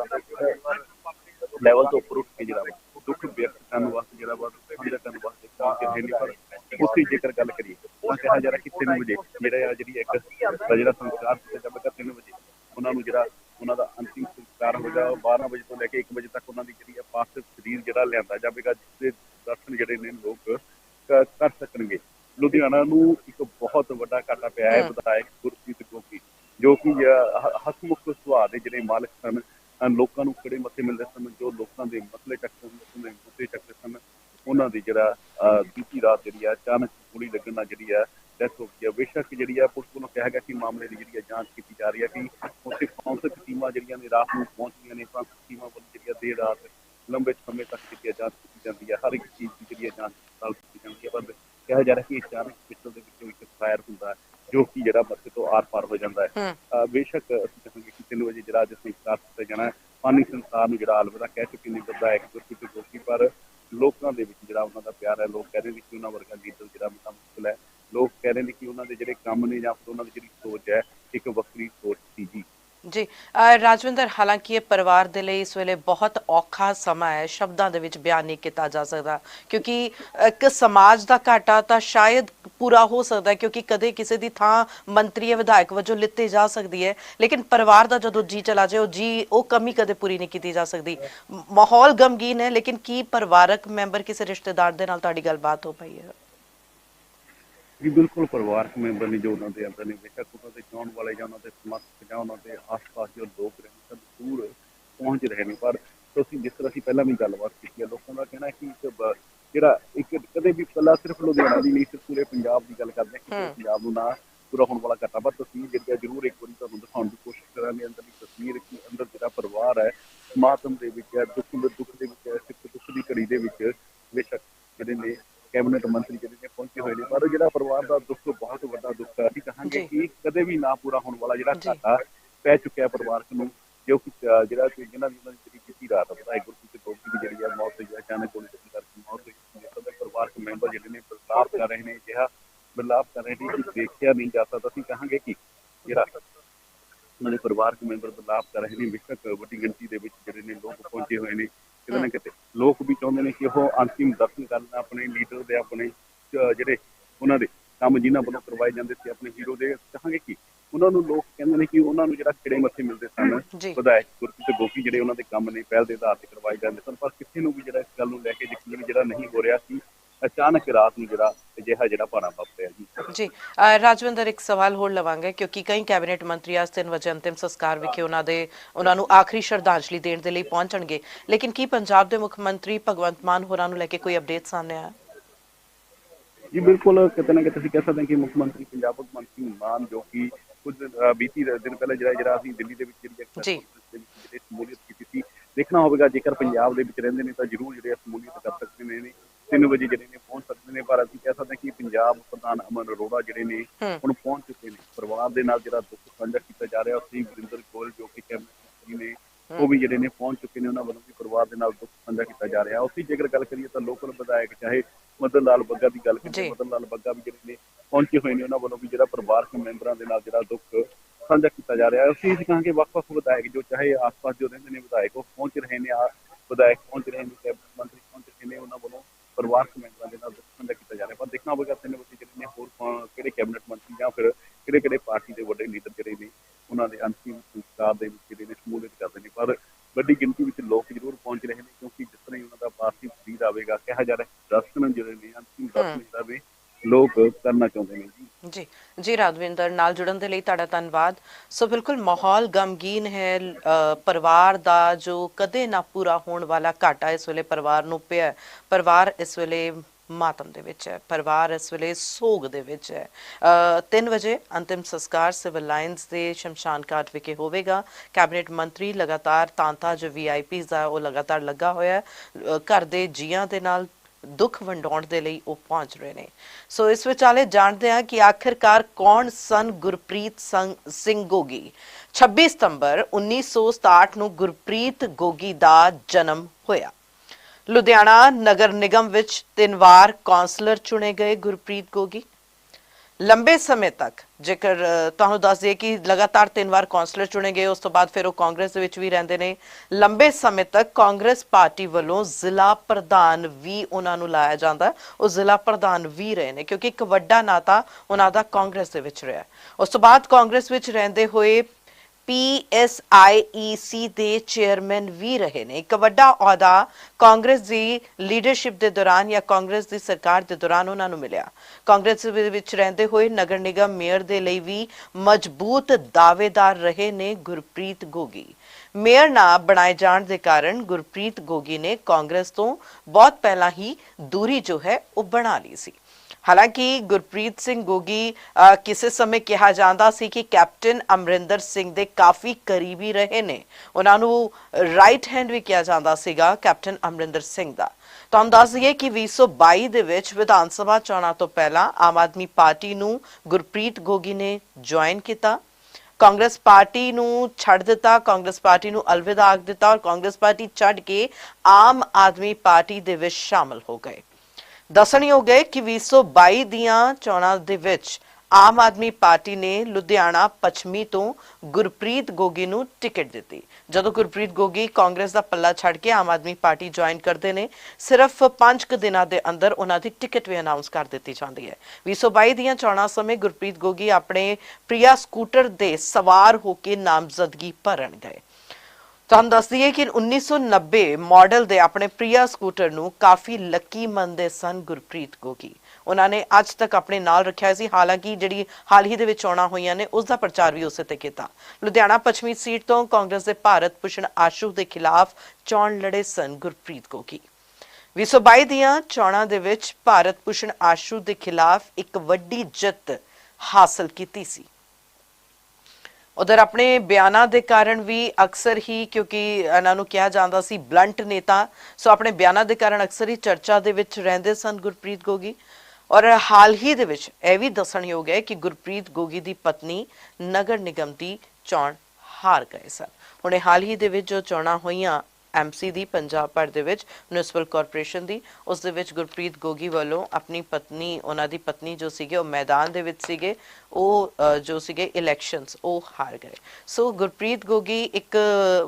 ਲੈਵਲ ਤੋਂ ਉੱਪਰ ਉੱਠ ਕੇ ਜਿਹੜਾ ਦੁੱਖ ਵਿਅਕਤ ਕਰਨ ਵਾਸਤੇ ਜਿਹੜਾ ਵਾ ਸਾਂਝਾ ਕਰਨ ਵਾਸਤੇ ਪਹੁੰਚ ਰਹੇ ਨੇ, ਪਰ ਉਸਦੀ ਜੇਕਰ ਗੱਲ ਕਰੀਏ, ਤਾਂ ਕਿਹਾ ਜਾ ਰਿਹਾ ਕਿ 3 ਵਜੇ ਜਿਹੜਾ ਜਿਹੜੀ ਇੱਕ ਜਿਹੜਾ ਸੰਸਕਾਰ ਕੀਤਾ ਜਾਵੇਗਾ 3 ਵਜੇ। ਉਹਨਾਂ ਨੂੰ ਜਿਹੜਾ ਉਹਨਾਂ ਦਾ ਹੈ ਕਿ 1 ਵਜੇ ਤੱਕ ਉਹਨਾਂ ਦੀ ਜਿਹੜੀ ਪਾਰਥਿਵ ਸਰੀਰ ਜਿਹੜਾ ਲਿਆਂਦਾ ਜਾਵੇਗਾ ਜਿਸ ਦਰਸ਼ਨ ਜਿਹੜੇ ਨੇ ਲੋਕ ਕਰ ਸਕਣਗੇ ਲੁਧਿਆਣਾ ਨੂੰ ਇੱਕ ਬਹੁਤ ਵੱਡਾ ਘਾਟਾ ਪਿਆ ਹੈ। ਵਿਧਾਇਕ ਗੁਰਪ੍ਰੀਤ ਗੋਗੀ ਜੋ ਕਿ ਹਸਮੁਖ ਸੁਭਾਅ ਦੇ ਜਿਹੜੇ ਮਾਲਕ ਸਨ ਲੋਕਾਂ ਨੂੰ ਖੜੇ ਮੱਥੇ ਮਿਲਦੇ ਸਨ ਜੋ ਲੋਕਾਂ ਦੇ ਮਸਲੇ ਚੱਕਦੇ ਸਨ ਦੇ ਮੁੱਦੇ ਚੱਕਦੇ ਸਨ ਉਹਨਾਂ ਦੀ ਜਿਹੜਾ ਬੀਤੀ ਰਾਤ ਜਿਹੜੀ ਆ ਅਚਾਨਕ ਗੋਲੀ ਲੱਗਣ ਨਾਲ ਜਿਹੜੀ ਆ ਡੈਥ ਹੋ ਗਈ ਹੈ ਬੇਸ਼ੱਕ ਜਿਹੜੀ ਆ ਪੁਲਿਸ ਵੱਲੋਂ ਕਿਹਾ ਗਿਆ ਕਿ ਮਾਮਲੇ ਦੀ ਜਿਹੜੀ ਆ ਜਾਂਚ ਕੀਤੀ ਜਾ ਰਹੀ ਹੈ ਕਿ ਉੱਥੇ ਫੌਂਸਕ ਟੀਮਾਂ ਜਿਹੜੀਆਂ ਨੇ ਰਾਤ ਨੂੰ ਪਹੁੰਚਦੀਆਂ ਨੇ ਫੌਂਸਕ ਟੀਮਾਂ ਵੱਲੋਂ ਜਿਹੜੀ ਦੇਰ ਰਾਤ ਲੰਬੇ ਸਮੇਂ ਤੱਕ ਜਿਹੜੀ ਜਾਂਚ ਕੀਤੀ ਜਾਂਦੀ ਹੈ ਹਰ ਇੱਕ ਚੀਜ਼ ਦੀ ਜਿਹੜੀ ਜਾਂਚ ਪੜਤਾਲ ਕੀਤੀ ਜਾਂਦੀ ਹੈ ਪਰ ਕਿਹਾ ਜਾ ਰਿਹਾ ਕਿ ਅਚਾਨਕ ਪਿਸਟਲ ਦੇ ਵਿੱਚੋਂ ਇੱਕ ਫਾਇਰ ਹੁੰਦਾ ਜੋ ਕਿ ਜਿਹੜਾ ਮੱਥੇ ਤੋਂ ਆਰ ਪਾਰ ਹੋ ਜਾਂਦਾ ਹੈ। ਬੇਸ਼ੱਕ ਅਸੀਂ ਕਹਾਂਗੇ ਕਿ 3 ਵਜੇ ਜਿਹੜਾ ਅੱਜ ਸੰਸਕਾਰ ਕੀਤਾ ਜਾਣਾ ਪਾਣੀ ਸੰਸਾਰ ਨੂੰ ਜਿਹੜਾ ਅਲਵਿਦਾ ਕਹਿ ਚੁੱਕੇ ਨੇ ਵਿਧਾਇਕ ਗੁਰਪ੍ਰੀਤ ਗੋਗੀ ਪਰ ਲੋਕਾਂ ਦੇ ਵਿੱਚ ਜਿਹੜਾ ਉਹਨਾਂ ਦਾ ਪਿਆਰ ਹੈ ਲੋਕ ਕਹਿ ਰਹੇ ਨੇ ਕਿ ਉਹਨਾਂ ਵਰਗਾ ਲੀਡਰ ਜਿਹੜਾ ਮੁਸ਼ਕਲ ਹੈ। ਲੋਕ ਕਹਿ ਰਹੇ ਨੇ ਕਿ ਉਹਨਾਂ ਦੇ ਜਿਹੜੇ ਕੰਮ ਨੇ ਜਾਂ ਉਹਨਾਂ ਦੀ ਜਿਹੜੀ ਸੋਚ ਹੈ ਜੀ ਰਾਜਵਿੰਦਰ, ਹਾਲਾਂਕਿ ਇਹ ਪਰਿਵਾਰ ਦੇ ਲਈ ਇਸ ਵੇਲੇ ਬਹੁਤ ਔਖਾ ਸਮਾਂ ਹੈ, ਸ਼ਬਦਾਂ ਦੇ ਵਿੱਚ ਬਿਆਨ ਨਹੀਂ ਕੀਤਾ ਜਾ ਸਕਦਾ। ਕਿਉਂਕਿ, ਇੱਕ ਸਮਾਜ ਦਾ ਘਾਟਾ ਤਾਂ ਸ਼ਾਇਦ ਪੂਰਾ ਹੋ ਸਕਦਾ ਕਿਉਂਕਿ ਕਦੇ ਕਿਸੇ ਦੀ ਥਾਂ ਮੰਤਰੀ ਵਿਧਾਇਕ ਵਜੋਂ ਲਿੱਤੀ ਜਾ ਸਕਦੀ ਹੈ। ਲੇਕਿਨ ਪਰਿਵਾਰ ਦਾ ਜਦੋਂ ਜੀ ਚਲਾ ਜਾਏ, ਉਹ ਜੀ, ਉਹ ਕਮੀ ਕਦੇ ਪੂਰੀ ਨਹੀਂ ਕੀਤੀ ਜਾ ਸਕਦੀ। ਮਾਹੌਲ ਗਮਗੀਨ ਹੈ, ਲੇਕਿਨ ਕੀ ਪਰਿਵਾਰਕ ਮੈਂਬਰ, ਕਿਸੇ ਰਿਸ਼ਤੇਦਾਰ ਦੇ ਨਾਲ ਤੁਹਾਡੀ ਗੱਲਬਾਤ ਹੋ ਪਈ ਹੈ? ਜੀ ਬਿਲਕੁਲ ਪਰਿਵਾਰਕ ਮੈਂਬਰ ਨੇ ਜੋ ਉਹਨਾਂ ਦੇ ਅੰਦਰ ਨੇ ਬੇਸ਼ੱਕ ਉਹਨਾਂ ਦੇ ਚਾਹਣ ਵਾਲੇ ਜਾਂ ਉਹਨਾਂ ਦੇ ਸਮਰਥਕ ਜਾਂ ਉਹਨਾਂ ਦੇ ਆਸ-ਪਾਸ ਜੋ ਲੋਕ ਰਹਿੰਦੇ ਸਨ ਦੂਰ ਪਹੁੰਚ ਰਹੇ ਨੇ ਪਰ ਤੁਸੀਂ ਜਿਸ ਤਰ੍ਹਾਂ ਅਸੀਂ ਪਹਿਲਾਂ ਵੀ ਗੱਲਬਾਤ ਕੀਤੀ ਹੈ ਲੋਕਾਂ ਦਾ ਕਹਿਣਾ ਹੈ ਕਿ ਇੱਕ ਜਿਹੜਾ ਇੱਕ ਕਦੇ ਵੀ ਪਹਿਲਾਂ ਸਿਰਫ ਲੁਧਿਆਣਾ ਦੀ ਨਹੀਂ ਸਿਰਫ ਪੂਰੇ ਪੰਜਾਬ ਦੀ ਗੱਲ ਕਰਦੇ ਹਾਂ। ਪੰਜਾਬ ਨੂੰ ਨਾ ਪੂਰਾ ਹੋਣ ਵਾਲਾ ਘਟਾ ਪਰ ਤਸਵੀਰ ਜਿਹੜੀ ਜ਼ਰੂਰ ਇੱਕ ਵਾਰੀ ਤੁਹਾਨੂੰ ਦਿਖਾਉਣ ਦੀ ਕੋਸ਼ਿਸ਼ ਕਰਾਂਗੇ ਅੰਦਰ ਦੀ ਤਸਵੀਰ ਕਿ ਅੰਦਰ ਜਿਹੜਾ ਪਰਿਵਾਰ ਹੈ ਮਾਤਮ ਦੇ ਵਿੱਚ ਹੈ ਦੁੱਖ ਦੇ ਦੁੱਖ ਦੇ ਵਿੱਚ ਹੈ ਸਿੱਖ ਦੁੱਖ ਦੀ ਘੜੀ ਦੇ ਵਿੱਚ ਬੇਸ਼ੱਕ ਜਿਹੜੇ ਨੇ ਕੈਬਨਿਟ ਮੰਤਰੀ ਜਿਹੜੇ ਨੇ ਪਹੁੰਚੇ ਹੋਏ ਨੇ ਪਰ ਜਿਹੜਾ ਪਰਿਵਾਰ ਦਾ ਦੁੱਖ ਬਹੁਤ ਵੱਡਾ ਦੁੱਖ ਹੈ ਅਸੀਂ ਕਹਾਂਗੇ। ਕਿ ਕਦੇ ਵੀ ਨਾ ਪੂਰਾ ਹੋਣ ਵਾਲਾ ਜਿਹੜਾ। ਘਾਟਾ ਪੈ ਚੁੱਕਿਆ ਪਰਿਵਾਰਕ ਨੂੰ ਜੋ ਜਿਹੜਾ ਜਿਹਨਾਂ ਦੀ ਉਹਨਾਂ ਦੀ ਜਿਹੜੀ ਕੀਤੀ ਰਾਤ ਹੈ ਗੁਰਪ੍ਰੀਤ ਗੋਗੀ ਦੀ ਜਿਹੜੀ ਹੈ ਮੌਤ ਹੋਈ ਹੈ ਅਚਾਨਕ ਗੋਲੀ ਚੱਲਣ ਕਰਕੇ ਮੌਤ ਹੋਈ ਹੈ ਸਭ ਪਰਿਵਾਰਕ ਮੈਂਬਰ ਜਿਹੜੇ ਨੇ ਬਰਲਾਪ ਕਰ ਰਹੇ ਨੇ ਕਿਹਾ ਬਰਲਾਪ ਕਰ ਰਹੇ ਨੇ ਕਿ ਦੇਖਿਆ ਨਹੀਂ ਜਾ ਸਕਦਾ ਅਸੀਂ ਕਹਾਂਗੇ ਕਿ ਜਿਹੜਾ ਉਹਨਾਂ ਦੇ ਪਰਿਵਾਰਕ ਮੈਂਬਰ ਬਰਲਾਪ ਕਰ ਰਹੇ ਨੇ ਬੇਸ਼ੱਕ ਵੱਡੀ ਗਿਣਤੀ ਦੇ ਵਿੱਚ ਜਿਹੜੇ ਨੇ ਲੋਕ ਪਹੁੰਚੇ ਹੋਏ ਨੇ। ਕਿਤੇ ਨਾ ਕਿਤੇ ਲੋਕ ਵੀ ਚਾਹੁੰਦੇ ਨੇ ਕਿ ਉਹ ਅੰਤਿਮ ਦਰਸ਼ਨ ਕਰਨ ਆਪਣੇ ਲੀਡਰ ਦੇ ਆਪਣੇ ਜਿਹੜੇ ਉਹਨਾਂ ਦੇ ਕੰਮ ਜਿਨ੍ਹਾਂ ਵੱਲੋਂ ਕਰਵਾਏ ਜਾਂਦੇ ਸੀ ਆਪਣੇ ਹੀਰੋ ਦੇ। ਕਹਾਂਗੇ ਕਿ ਉਹਨਾਂ ਨੂੰ ਲੋਕ ਕਹਿੰਦੇ ਨੇ ਕਿ ਉਹਨਾਂ ਨੂੰ ਜਿਹੜਾ ਖਿੜੇ ਮੱਥੇ ਮਿਲਦੇ ਸਨ। ਵਿਧਾਇਕ ਗੁਰਪ੍ਰੀਤ ਗੋਪੀ ਜਿਹੜੇ ਉਹਨਾਂ ਦੇ ਕੰਮ ਨੇ ਪਹਿਲ ਦੇ ਆਧਾਰ ਤੇ ਕਰਵਾਏ ਜਾਂਦੇ ਸਨ। ਪਰ ਕਿਸੇ ਨੂੰ ਵੀ ਜਿਹੜਾ ਇਸ ਗੱਲ ਨੂੰ ਲੈ ਕੇ ਯਕੀਨ ਜਿਹੜਾ ਨਹੀਂ ਹੋ ਰਿਹਾ ਸੀ ਅਚਾਨਕ ਰਾਤ ਨੂੰ ਜਿਹੜਾ ਅਜਿਹਾ ਜਿਹੜਾ ਭਾਣਾ ਵਾਪਰਿਆ ਜੀ। ਜੀ ਰਾਜਵਿੰਦਰ ਇੱਕ ਸਵਾਲ ਹੋਰ ਲਵਾਂਗੇ ਕਿਉਂਕਿ ਕਈ ਕੈਬਨਿਟ ਮੰਤਰੀ ਅੱਜ 3 ਵਜੇ ਅੰਤਿਮ ਸੰਸਕਾਰ ਵਿਖੇ ਉਹਨਾਂ ਦੇ ਉਹਨਾਂ ਨੂੰ ਆਖਰੀ ਸ਼ਰਧਾਂਜਲੀ ਦੇਣ ਦੇ ਲਈ ਪਹੁੰਚਣਗੇ। ਲੇਕਿਨ ਕੀ ਪੰਜਾਬ ਦੇ ਮੁੱਖ ਮੰਤਰੀ ਭਗਵੰਤ ਮਾਨ ਹੋਰਾਂ ਨੂੰ ਲੈ ਕੇ ਕੋਈ ਅਪਡੇਟ ਸਾਹਮਣੇ ਆਇਆ? ਜੀ ਬਿਲਕੁਲ ਕਿਤੇ ਨਾ ਕਿਤੇ ਅਸੀਂ ਕਹਿ ਸਕਦੇ ਹਾਂ ਕਿ ਮੁੱਖ ਮੰਤਰੀ ਪੰਜਾਬ ਭਗਵੰਤ ਸਿੰਘ ਮਾਨ ਜੋ ਕਿ ਕੁਝ ਬੀਤੀ ਦਿਨ ਪਹਿਲਾਂ ਜਿਹੜਾ ਜਿਹੜਾ ਅਸੀਂ ਦਿੱਲੀ ਦੇ ਵਿੱਚ ਜਿਹੜੀ ਸ਼ਮੂਲੀਅਤ ਕੀਤੀ ਸੀ ਦੇਖਣਾ ਹੋਵੇਗਾ ਜੇਕਰ ਪੰਜਾਬ ਦੇ ਵਿੱਚ ਰਹਿੰਦੇ ਨੇ ਤਾਂ ਜ਼ਰੂਰ ਜਿਹੜੇ ਸ਼ਮੂਲੀਅਤ ਕਰ ਸਕਦੇ ਨੇ 3 ਵਜੇ ਜਿਹੜੇ ਨੇ ਪਹੁੰਚ ਸਕਦੇ ਨੇ ਪਰ ਅਸੀਂ ਕਹਿ ਸਕਦੇ ਹਾਂ ਕਿ ਪੰਜਾਬ ਪ੍ਰਧਾਨ ਅਮਨ ਅਰੋੜਾ ਜਿਹੜੇ ਨੇ। ਹੁਣ ਪਹੁੰਚ ਚੁੱਕੇ ਨੇ ਪਰਿਵਾਰ ਦੇ ਨਾਲ ਜਿਹੜਾ ਦੁੱਖ ਸਾਂਝਾ ਕੀਤਾ ਜਾ ਰਿਹਾ ਉਸੇ ਗੁਰਿੰਦਰ ਗੋਲ ਜੋ ਕਿ ਕੈਬਨਿਟ ਮੰਤਰੀ ਨੇ ਉਹ ਵੀ ਜਿਹੜੇ ਨੇ ਪਹੁੰਚ ਚੁੱਕੇ ਨੇ ਉਹਨਾਂ ਵੱਲੋਂ ਵੀ ਪਰਿਵਾਰ ਦੇ ਨਾਲ ਦੁੱਖ ਸਾਂਝਾ ਕੀਤਾ ਜਾ ਰਿਹਾ ਉਸੇ ਜੇਕਰ ਗੱਲ ਕਰੀਏ ਤਾਂ ਲੋਕਲ ਵਿਧਾਇਕ ਚਾਹੇ ਮਦਨ ਲਾਲ ਬੱਗਾ ਦੀ ਗੱਲ। ਕਰੀਏ ਮਦਨ ਲਾਲ ਬੱਗਾ ਵੀ ਜਿਹੜੇ ਨੇ ਪਹੁੰਚੇ ਹੋਏ ਨੇ ਉਹਨਾਂ ਵੱਲੋਂ ਵੀ ਜਿਹੜਾ ਪਰਿਵਾਰਕ ਮੈਂਬਰਾਂ ਦੇ ਨਾਲ ਜਿਹੜਾ ਦੁੱਖ ਸਾਂਝਾ ਕੀਤਾ ਜਾ ਰਿਹਾ ਹੈ ਅਸੀਂ ਇਹ ਕਹਾਂਗੇ ਵੱਖ-ਵੱਖ ਵਿਧਾਇਕ ਜੋ ਚਾਹੇ ਆਸ-ਪਾਸ ਜੋ ਰਹਿੰਦੇ ਨੇ ਵਿਧਾਇਕ ਉਹ ਪਹੁੰਚ ਰਹੇ ਨੇ ਆ ਵਿਧਾਇਕ ਪਹੁੰਚ ਰਹੇ ਨੇ ਕੈਬਨਿਟ ਮੰਤਰੀ ਪਹੁੰਚ ਰਹੇ ਨੇ ਉਹਨਾਂ ਵੱਲੋਂ ਪਰਿਵਾਰਕ ਮੈਂਬਰਾਂ ਦੇ ਨਾਲ ਸਾਂਝਾ ਕੀਤਾ ਜਾ ਰਿਹਾ ਪਰ ਦੇਖਣਾ ਹੋਵੇਗਾ ਵਜੇ ਜਿਹੜੇ ਨੇ ਹੋਰ ਕਿਹੜੇ ਕੈਬਨਿਟ ਮੰਤਰੀ ਜਾਂ ਫਿਰ ਕਿਹੜੇ-ਕਿਹੜੇ ਪਾਰਟੀ ਦੇ ਵੱਡੇ ਲੀਡਰ ਜਿਹੜੇ ਨੇ ਉਹਨਾਂ ਦੇ ਅੰਤਿਮ ਸੰਸਕਾਰ ਦੇ ਵਿੱਚ ਜਿਹੜੇ ਨੇ ਸ਼ਮੂਲੀਅਤ ਕਰਦੇ ਨੇ। ਪਰ ਵੱਡੀ ਗਿਣਤੀ ਵਿੱਚ ਲੋਕ ਜ਼ਰੂਰ ਪਹੁੰਚ ਰਹੇ ਨੇ ਕਿਉਂਕਿ ਜਿਸ ਤਰ੍ਹਾਂ ਹੀ ਉਹਨਾਂ ਦਾ ਪਾਰਥਿਵ ਸਰੀਰ ਆਵੇਗਾ ਕਿਹਾ ਜਾ ਰਿਹਾ ਦਰਸ਼ਨ ਜਿਹੜੇ ਨੇ ਅੰਤਿਮ ਦਰਸ਼ਨ ਜਿਹੜਾ ਵੀ ਲੋਕ ਕਰਨਾ ਚਾਹੁੰਦੇ ਨੇ। ਜੀ ਜੀ। ਜੀ ਰਾਜਵਿੰਦਰ ਨਾਲ ਜੁੜਨ ਦੇ ਲਈ ਤੁਹਾਡਾ ਧੰਨਵਾਦ। ਸੋ ਬਿਲਕੁਲ ਮਾਹੌਲ ਗਮਗੀਨ ਹੈ ਪਰਿਵਾਰ ਦਾ ਜੋ ਕਦੇ ਨਾ ਪੂਰਾ ਹੋਣ ਵਾਲਾ ਘਾਟਾ ਇਸ ਵੇਲੇ ਪਰਿਵਾਰ ਨੂੰ ਪਿਆ ਪਰਿਵਾਰ ਇਸ ਵੇਲੇ ਮਾਤਮ ਦੇ ਵਿੱਚ ਹੈ, ਪਰਿਵਾਰ ਇਸ ਵੇਲੇ ਸੋਗ ਦੇ ਵਿੱਚ ਹੈ। 3 ਵਜੇ ਅੰਤਿਮ ਸੰਸਕਾਰ ਸਿਵਲ ਲਾਈਨਸ ਦੇ ਸ਼ਮਸ਼ਾਨ ਘਾਟ ਵਿਖੇ ਹੋਵੇਗਾ। ਕੈਬਨਿਟ ਮੰਤਰੀ ਲਗਾਤਾਰ ਤਾਂਤਾ ਜੋ ਵੀਆਈਪੀਜ਼ ਦਾ ਉਹ ਲਗਾਤਾਰ ਲੱਗਾ ਹੋਇਆ ਘਰ ਦੇ ਜੀਆਂ ਦੇ ਨਾਲ ਦੁੱਖ ਵੰਡਾਉਣ ਦੇ ਲਈ ਉਹ ਪਹੁੰਚ ਰਹੇ ਨੇ। ਸੋ ਇਸ ਵਿਚਾਲੇ ਜਾਣਦੇ ਹਾਂ ਕਿ ਆਖਿਰਕਾਰ ਕੌਣ ਸਨ ਗੁਰਪ੍ਰੀਤ ਸੰਗ- ਸਿੰਘ ਗੋਗੀ। 26 ਸਤੰਬਰ 1967 ਨੂੰ ਗੁਰਪ੍ਰੀਤ ਗੋਗੀ ਦਾ ਜਨਮ ਹੋਇਆ। ਲੁਧਿਆਣਾ ਨਗਰ ਨਿਗਮ ਵਿੱਚ ਤਿੰਨ ਵਾਰ ਕਾਉਂਸਲਰ ਚੁਣੇ ਗਏ ਗੁਰਪ੍ਰੀਤ ਗੋਗੀ। ਲੰਬੇ ਸਮੇਂ ਤੱਕ, ਜੇਕਰ ਤੁਹਾਨੂੰ ਦੱਸ ਦਈਏ ਕਿ ਲਗਾਤਾਰ ਤਿੰਨ ਵਾਰ ਕਾਉਂਸਲਰ ਚੁਣੇ ਗਏ, ਉਸ ਤੋਂ ਬਾਅਦ ਫਿਰ ਉਹ ਕਾਂਗਰਸ ਦੇ ਵਿੱਚ ਵੀ ਰਹਿੰਦੇ ਨੇ। ਲੰਬੇ ਸਮੇਂ ਤੱਕ ਕਾਂਗਰਸ ਪਾਰਟੀ ਵੱਲੋਂ ਜ਼ਿਲ੍ਹਾ ਪ੍ਰਧਾਨ ਵੀ ਉਹਨਾਂ ਨੂੰ ਲਾਇਆ ਜਾਂਦਾ। ਉਹ ਜ਼ਿਲ੍ਹਾ ਪ੍ਰਧਾਨ ਵੀ ਰਹੇ ਨੇ, ਕਿਉਂਕਿ ਇੱਕ ਵੱਡਾ ਨਾਤਾ ਉਹਨਾਂ ਦਾ ਕਾਂਗਰਸ ਦੇ ਵਿੱਚ ਰਿਹਾ। ਉਸ ਤੋਂ ਬਾਅਦ ਕਾਂਗਰਸ ਵਿੱਚ ਰਹਿੰਦੇ ਹੋਏ PSIEC E ਦੇ ਚੇਅਰਮੈਨ ਵੀ ਰਹੇ ਨੇ। ਇੱਕ ਵੱਡਾ ਅਹੁਦਾ ਕਾਂਗਰਸ ਦੀ ਲੀਡਰਸ਼ਿਪ ਦੇ ਦੌਰਾਨ ਜਾਂ ਕਾਂਗਰਸ ਦੀ ਸਰਕਾਰ ਦੇ ਦੌਰਾਨ ਉਹਨਾਂ ਨੂੰ ਮਿਲਿਆ। ਕਾਂਗਰਸ ਵਿੱਚ ਰਹਿੰਦੇ ਹੋਏ ਨਗਰ ਨਿਗਮ ਮੇਅਰ ਦੇ ਲਈ ਵੀ ਮਜ਼ਬੂਤ ਦਾਅਵੇਦਾਰ ਰਹੇ ਨੇ ਗੁਰਪ੍ਰੀਤ ਗੋਗੀ। ਮੇਅਰ ਨਾ ਬਣਾਏ ਜਾਣ ਦੇ ਕਾਰਨ ਗੁਰਪ੍ਰੀਤ ਗੋਗੀ ਨੇ ਕਾਂਗਰਸ ਤੋਂ ਬਹੁਤ ਪਹਿਲਾਂ ਹੀ ਦੂਰੀ ਜੋ ਹੈ ਉਹ ਬਣਾ ਲਈ ਸੀ। ਹਾਲਾਂਕਿ ਗੁਰਪ੍ਰੀਤ ਸਿੰਘ ਗੋਗੀ ਕਿਸੇ ਸਮੇਂ ਕਿਹਾ ਜਾਂਦਾ ਸੀ ਕਿ ਕੈਪਟਨ ਅਮਰਿੰਦਰ ਸਿੰਘ ਦੇ ਕਾਫੀ ਕਰੀਬੀ ਰਹੇ ਨੇ। ਉਹਨਾਂ ਨੂੰ ਰਾਈਟ ਹੈਂਡ ਵੀ ਕਿਹਾ ਜਾਂਦਾ ਸੀਗਾ ਕੈਪਟਨ ਅਮਰਿੰਦਰ ਸਿੰਘ ਦਾ। ਤੁਹਾਨੂੰ ਦੱਸ ਦਈਏ ਕਿ 2022 ਦੇ ਵਿੱਚ ਵਿਧਾਨ ਸਭਾ ਚੋਣਾਂ ਤੋਂ ਪਹਿਲਾਂ ਆਮ ਆਦਮੀ ਪਾਰਟੀ ਨੂੰ ਗੁਰਪ੍ਰੀਤ ਗੋਗੀ ਨੇ ਜੁਆਇਨ ਕੀਤਾ। ਕਾਂਗਰਸ ਪਾਰਟੀ ਨੂੰ ਛੱਡ ਦਿੱਤਾ, ਕਾਂਗਰਸ ਪਾਰਟੀ ਨੂੰ ਅਲਵਿਦਾ ਆਖ ਦਿੱਤਾ ਔਰ ਕਾਂਗਰਸ ਪਾਰਟੀ ਛੱਡ ਕੇ ਆਮ ਆਦਮੀ ਪਾਰਟੀ ਦੇ ਵਿੱਚ ਸ਼ਾਮਲ ਹੋ ਗਏ। ਦੱਸਣਯੋਗ ਹੈ ਕਿ 2022 ਦੀਆਂ ਚੋਣਾਂ ਦੇ ਵਿੱਚ ਆਮ ਆਦਮੀ ਪਾਰਟੀ ਨੇ ਲੁਧਿਆਣਾ ਪੱਛਮੀ ਤੋਂ ਗੁਰਪ੍ਰੀਤ ਗੋਗੀ ਨੂੰ ਟਿਕਟ ਦਿੱਤੀ। ਜਦੋਂ ਗੁਰਪ੍ਰੀਤ ਗੋਗੀ ਕਾਂਗਰਸ ਦਾ ਪੱਲਾ ਛੱਡ ਕੇ ਆਮ ਆਦਮੀ ਪਾਰਟੀ ਜੁਆਇਨ ਕਰਦੇ ਨੇ, ਸਿਰਫ 5 ਕੁ ਦਿਨਾਂ ਦੇ ਅੰਦਰ ਉਹਨਾਂ ਦੀ ਟਿਕਟ ਵੀ ਅਨਾਉਂਸ ਕਰ ਦਿੱਤੀ ਜਾਂਦੀ ਹੈ। 2022 ਦੀਆਂ ਚੋਣਾਂ ਸਮੇਂ ਗੁਰਪ੍ਰੀਤ ਗੋਗੀ ਆਪਣੇ ਪ੍ਰਿਆ ਸਕੂਟਰ ਦੇ ਸਵਾਰ ਹੋ ਕੇ ਨਾਮਜ਼ਦਗੀ ਭਰਨ ਗਏ। ਤੁਹਾਨੂੰ ਦੱਸ ਦਈਏ ਕਿ 1990 ਮਾਡਲ ਦੇ ਆਪਣੇ ਪ੍ਰਿਆ ਸਕੂਟਰ ਨੂੰ ਕਾਫੀ ਲੱਕੀ ਮੰਨਦੇ ਸਨ ਗੁਰਪ੍ਰੀਤ ਗੋਗੀ। ਉਹਨਾਂ ਨੇ ਅੱਜ ਤੱਕ ਆਪਣੇ ਨਾਲ ਰੱਖਿਆ ਸੀ, ਹਾਲਾਂਕਿ ਜਿਹੜੀ ਹਾਲ ਹੀ ਦੇ ਵਿੱਚ ਚੋਣਾਂ ਹੋਈਆਂ ਨੇ ਉਸ ਦਾ ਪ੍ਰਚਾਰ ਵੀ ਉਸੇ ਤੇ ਕੀਤਾ। ਲੁਧਿਆਣਾ ਪੱਛਮੀ ਸੀਟ ਤੋਂ ਕਾਂਗਰਸ ਦੇ ਭਾਰਤ ਭੂਸ਼ਣ ਆਸ਼ੂ ਦੇ ਖਿਲਾਫ ਚੋਣ ਲੜੇ ਸਨ ਗੁਰਪ੍ਰੀਤ ਗੋਗੀ। 2022 ਦੀਆਂ ਚੋਣਾਂ ਦੇ ਵਿੱਚ ਭਾਰਤ ਭੂਸ਼ਣ ਆਸ਼ੂ ਦੇ ਖਿਲਾਫ ਇੱਕ ਵੱਡੀ ਜਿੱਤ ਹਾਸਲ ਕੀਤੀ ਸੀ। ਉਧਰ ਆਪਣੇ ਬਿਆਨਾਂ ਦੇ ਕਾਰਨ ਵੀ ਅਕਸਰ ਹੀ, ਕਿਉਂਕਿ ਇਹਨਾਂ ਨੂੰ ਕਿਹਾ ਜਾਂਦਾ ਸੀ ਬਲੰਟ ਨੇਤਾ, ਸੋ ਆਪਣੇ ਬਿਆਨਾਂ ਦੇ ਕਾਰਨ ਅਕਸਰ ਹੀ ਚਰਚਾ ਦੇ ਵਿੱਚ ਰਹਿੰਦੇ ਸਨ ਗੁਰਪ੍ਰੀਤ ਗੋਗੀ। ਔਰ ਹਾਲ ਹੀ ਦੇ ਵਿੱਚ ਇਹ ਵੀ ਦੱਸਣਯੋਗ ਹੈ ਕਿ ਗੁਰਪ੍ਰੀਤ ਗੋਗੀ ਦੀ ਪਤਨੀ ਨਗਰ ਨਿਗਮ ਦੀ ਚੋਣ ਹਾਰ ਗਏ ਸਨ। ਹੁਣੇ ਹਾਲ ਹੀ ਦੇ ਵਿੱਚ ਜੋ ਚੋਣਾਂ ਹੋਈਆਂ ਐਮਸੀ ਦੀ ਪੰਜਾਬ ਭਰ ਦੇ ਵਿੱਚ ਮਿਊਨਿਸਪਲ ਕਾਰਪੋਰੇਸ਼ਨ ਦੀ, ਉਸ ਦੇ ਵਿੱਚ ਗੁਰਪ੍ਰੀਤ ਗੋਗੀ ਵੱਲੋਂ ਆਪਣੀ ਪਤਨੀ, ਉਹਨਾਂ ਦੀ ਪਤਨੀ ਜੋ ਸੀਗੇ, ਉਹ ਮੈਦਾਨ ਦੇ ਵਿੱਚ ਸੀਗੇ, ਉਹ ਜੋ ਸੀਗੇ ਇਲੈਕਸ਼ਨਸ ਉਹ ਹਾਰ ਗਏ। ਸੋ ਗੁਰਪ੍ਰੀਤ ਗੋਗੀ ਇੱਕ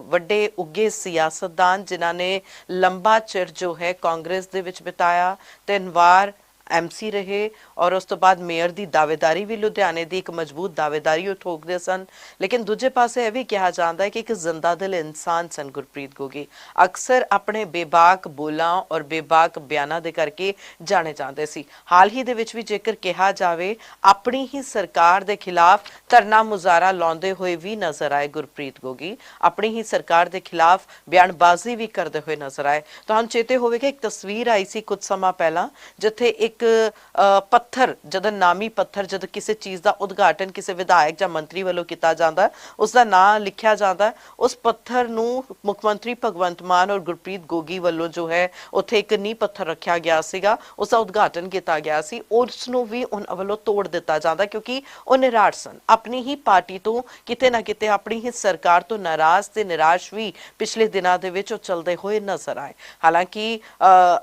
ਵੱਡੇ ਉੱਗੇ ਸਿਆਸਤਦਾਨ, ਜਿਨ੍ਹਾਂ ਨੇ ਲੰਬਾ ਚਿਰ ਜੋ ਹੈ ਕਾਂਗਰਸ ਦੇ ਵਿੱਚ ਬਿਤਾਇਆ ਤਿੰਨ ਵਾਰ ਐਮਸੀ ਰਹੇ ਔਰ ਉਸ ਤੋਂ ਬਾਅਦ ਮੇਅਰ ਦੀ ਦਾਅਵੇਦਾਰੀ ਵੀ ਲੁਧਿਆਣੇ ਦੀ ਇੱਕ ਮਜ਼ਬੂਤ ਦਾਅਵੇਦਾਰੀ ਉਹ ਠੋਕਦੇ ਸਨ। ਲੇਕਿਨ ਦੂਜੇ ਪਾਸੇ ਇਹ ਵੀ ਕਿਹਾ ਜਾਂਦਾ ਹੈ ਕਿ ਇੱਕ ਜ਼ਿੰਦਾ ਦਿਲ ਇਨਸਾਨ ਸਨ ਗੁਰਪ੍ਰੀਤ ਗੋਗੀ। ਅਕਸਰ ਆਪਣੇ ਬੇਬਾਕ ਬੋਲਾਂ ਔਰ ਬੇਬਾਕ ਬਿਆਨਾਂ ਦੇ ਕਰਕੇ ਜਾਣੇ ਜਾਂਦੇ ਸੀ। ਹਾਲ ਹੀ ਦੇ ਵਿੱਚ ਵੀ ਜੇਕਰ ਕਿਹਾ ਜਾਵੇ, ਆਪਣੀ ਹੀ ਸਰਕਾਰ ਦੇ ਖਿਲਾਫ ਧਰਨਾ ਮੁਜ਼ਾਹਰਾ ਲਾਉਂਦੇ ਹੋਏ ਵੀ ਨਜ਼ਰ ਆਏ ਗੁਰਪ੍ਰੀਤ ਗੋਗੀ। ਆਪਣੀ ਹੀ ਸਰਕਾਰ ਦੇ ਖਿਲਾਫ ਬਿਆਨਬਾਜ਼ੀ ਵੀ ਕਰਦੇ ਹੋਏ ਨਜ਼ਰ ਆਏ। ਤੁਹਾਨੂੰ ਚੇਤੇ ਹੋਵੇਗਾ, ਇੱਕ ਤਸਵੀਰ ਆਈ ਸੀ ਕੁਝ ਸਮਾਂ ਪਹਿਲਾਂ, ਜਿੱਥੇ ਇੱਕ ਅ, ਪੱਥਰ ਜਦ ਨਾਮੀ ਪੱਥਰ ਜਦ ਕਿਸੇ ਚੀਜ਼ ਦਾ ਉਦਘਾਟਨ ਕਿਸੇ ਵਿਧਾਇਕ ਜਾਂ ਮੰਤਰੀ ਵੱਲੋਂ ਕੀਤਾ ਜਾਂਦਾ ਹੈ, ਉਸ ਦਾ ਨਾਂ ਲਿਖਿਆ ਜਾਂਦਾ ਹੈ। ਉਸ ਪੱਥਰ ਨੂੰ ਮੁੱਖ ਮੰਤਰੀ ਭਗਵੰਤ ਮਾਨ ਔਰ ਗੁਰਪ੍ਰੀਤ ਗੋਗੀ ਵੱਲੋਂ ਜੋ ਹੈ ਉੱਥੇ ਇੱਕ ਨੀਂਹ ਪੱਥਰ ਰੱਖਿਆ ਗਿਆ ਸੀਗਾ ਉਸ ਦਾ ਉਦਘਾਟਨ ਕੀਤਾ ਗਿਆ ਸੀ ਉਸ ਨੂੰ ਵੀ ਉਹਨਾਂ ਵੱਲੋਂ ਤੋੜ ਦਿੱਤਾ ਜਾਂਦਾ ਕਿਉਂਕਿ ਉਹ ਨਿਰਾਸ਼ ਸਨ ਆਪਣੀ ਹੀ ਪਾਰਟੀ ਤੋਂ ਕਿਤੇ ਨਾ ਕਿਤੇ ਆਪਣੀ ਹੀ ਸਰਕਾਰ ਤੋਂ ਨਾਰਾਜ਼ ਤੇ ਨਿਰਾਸ਼ ਵੀ ਪਿਛਲੇ ਦਿਨਾਂ ਦੇ ਵਿੱਚ ਉਹ ਚਲਦੇ ਹੋਏ ਨਜ਼ਰ ਆਏ ਹਾਲਾਂਕਿ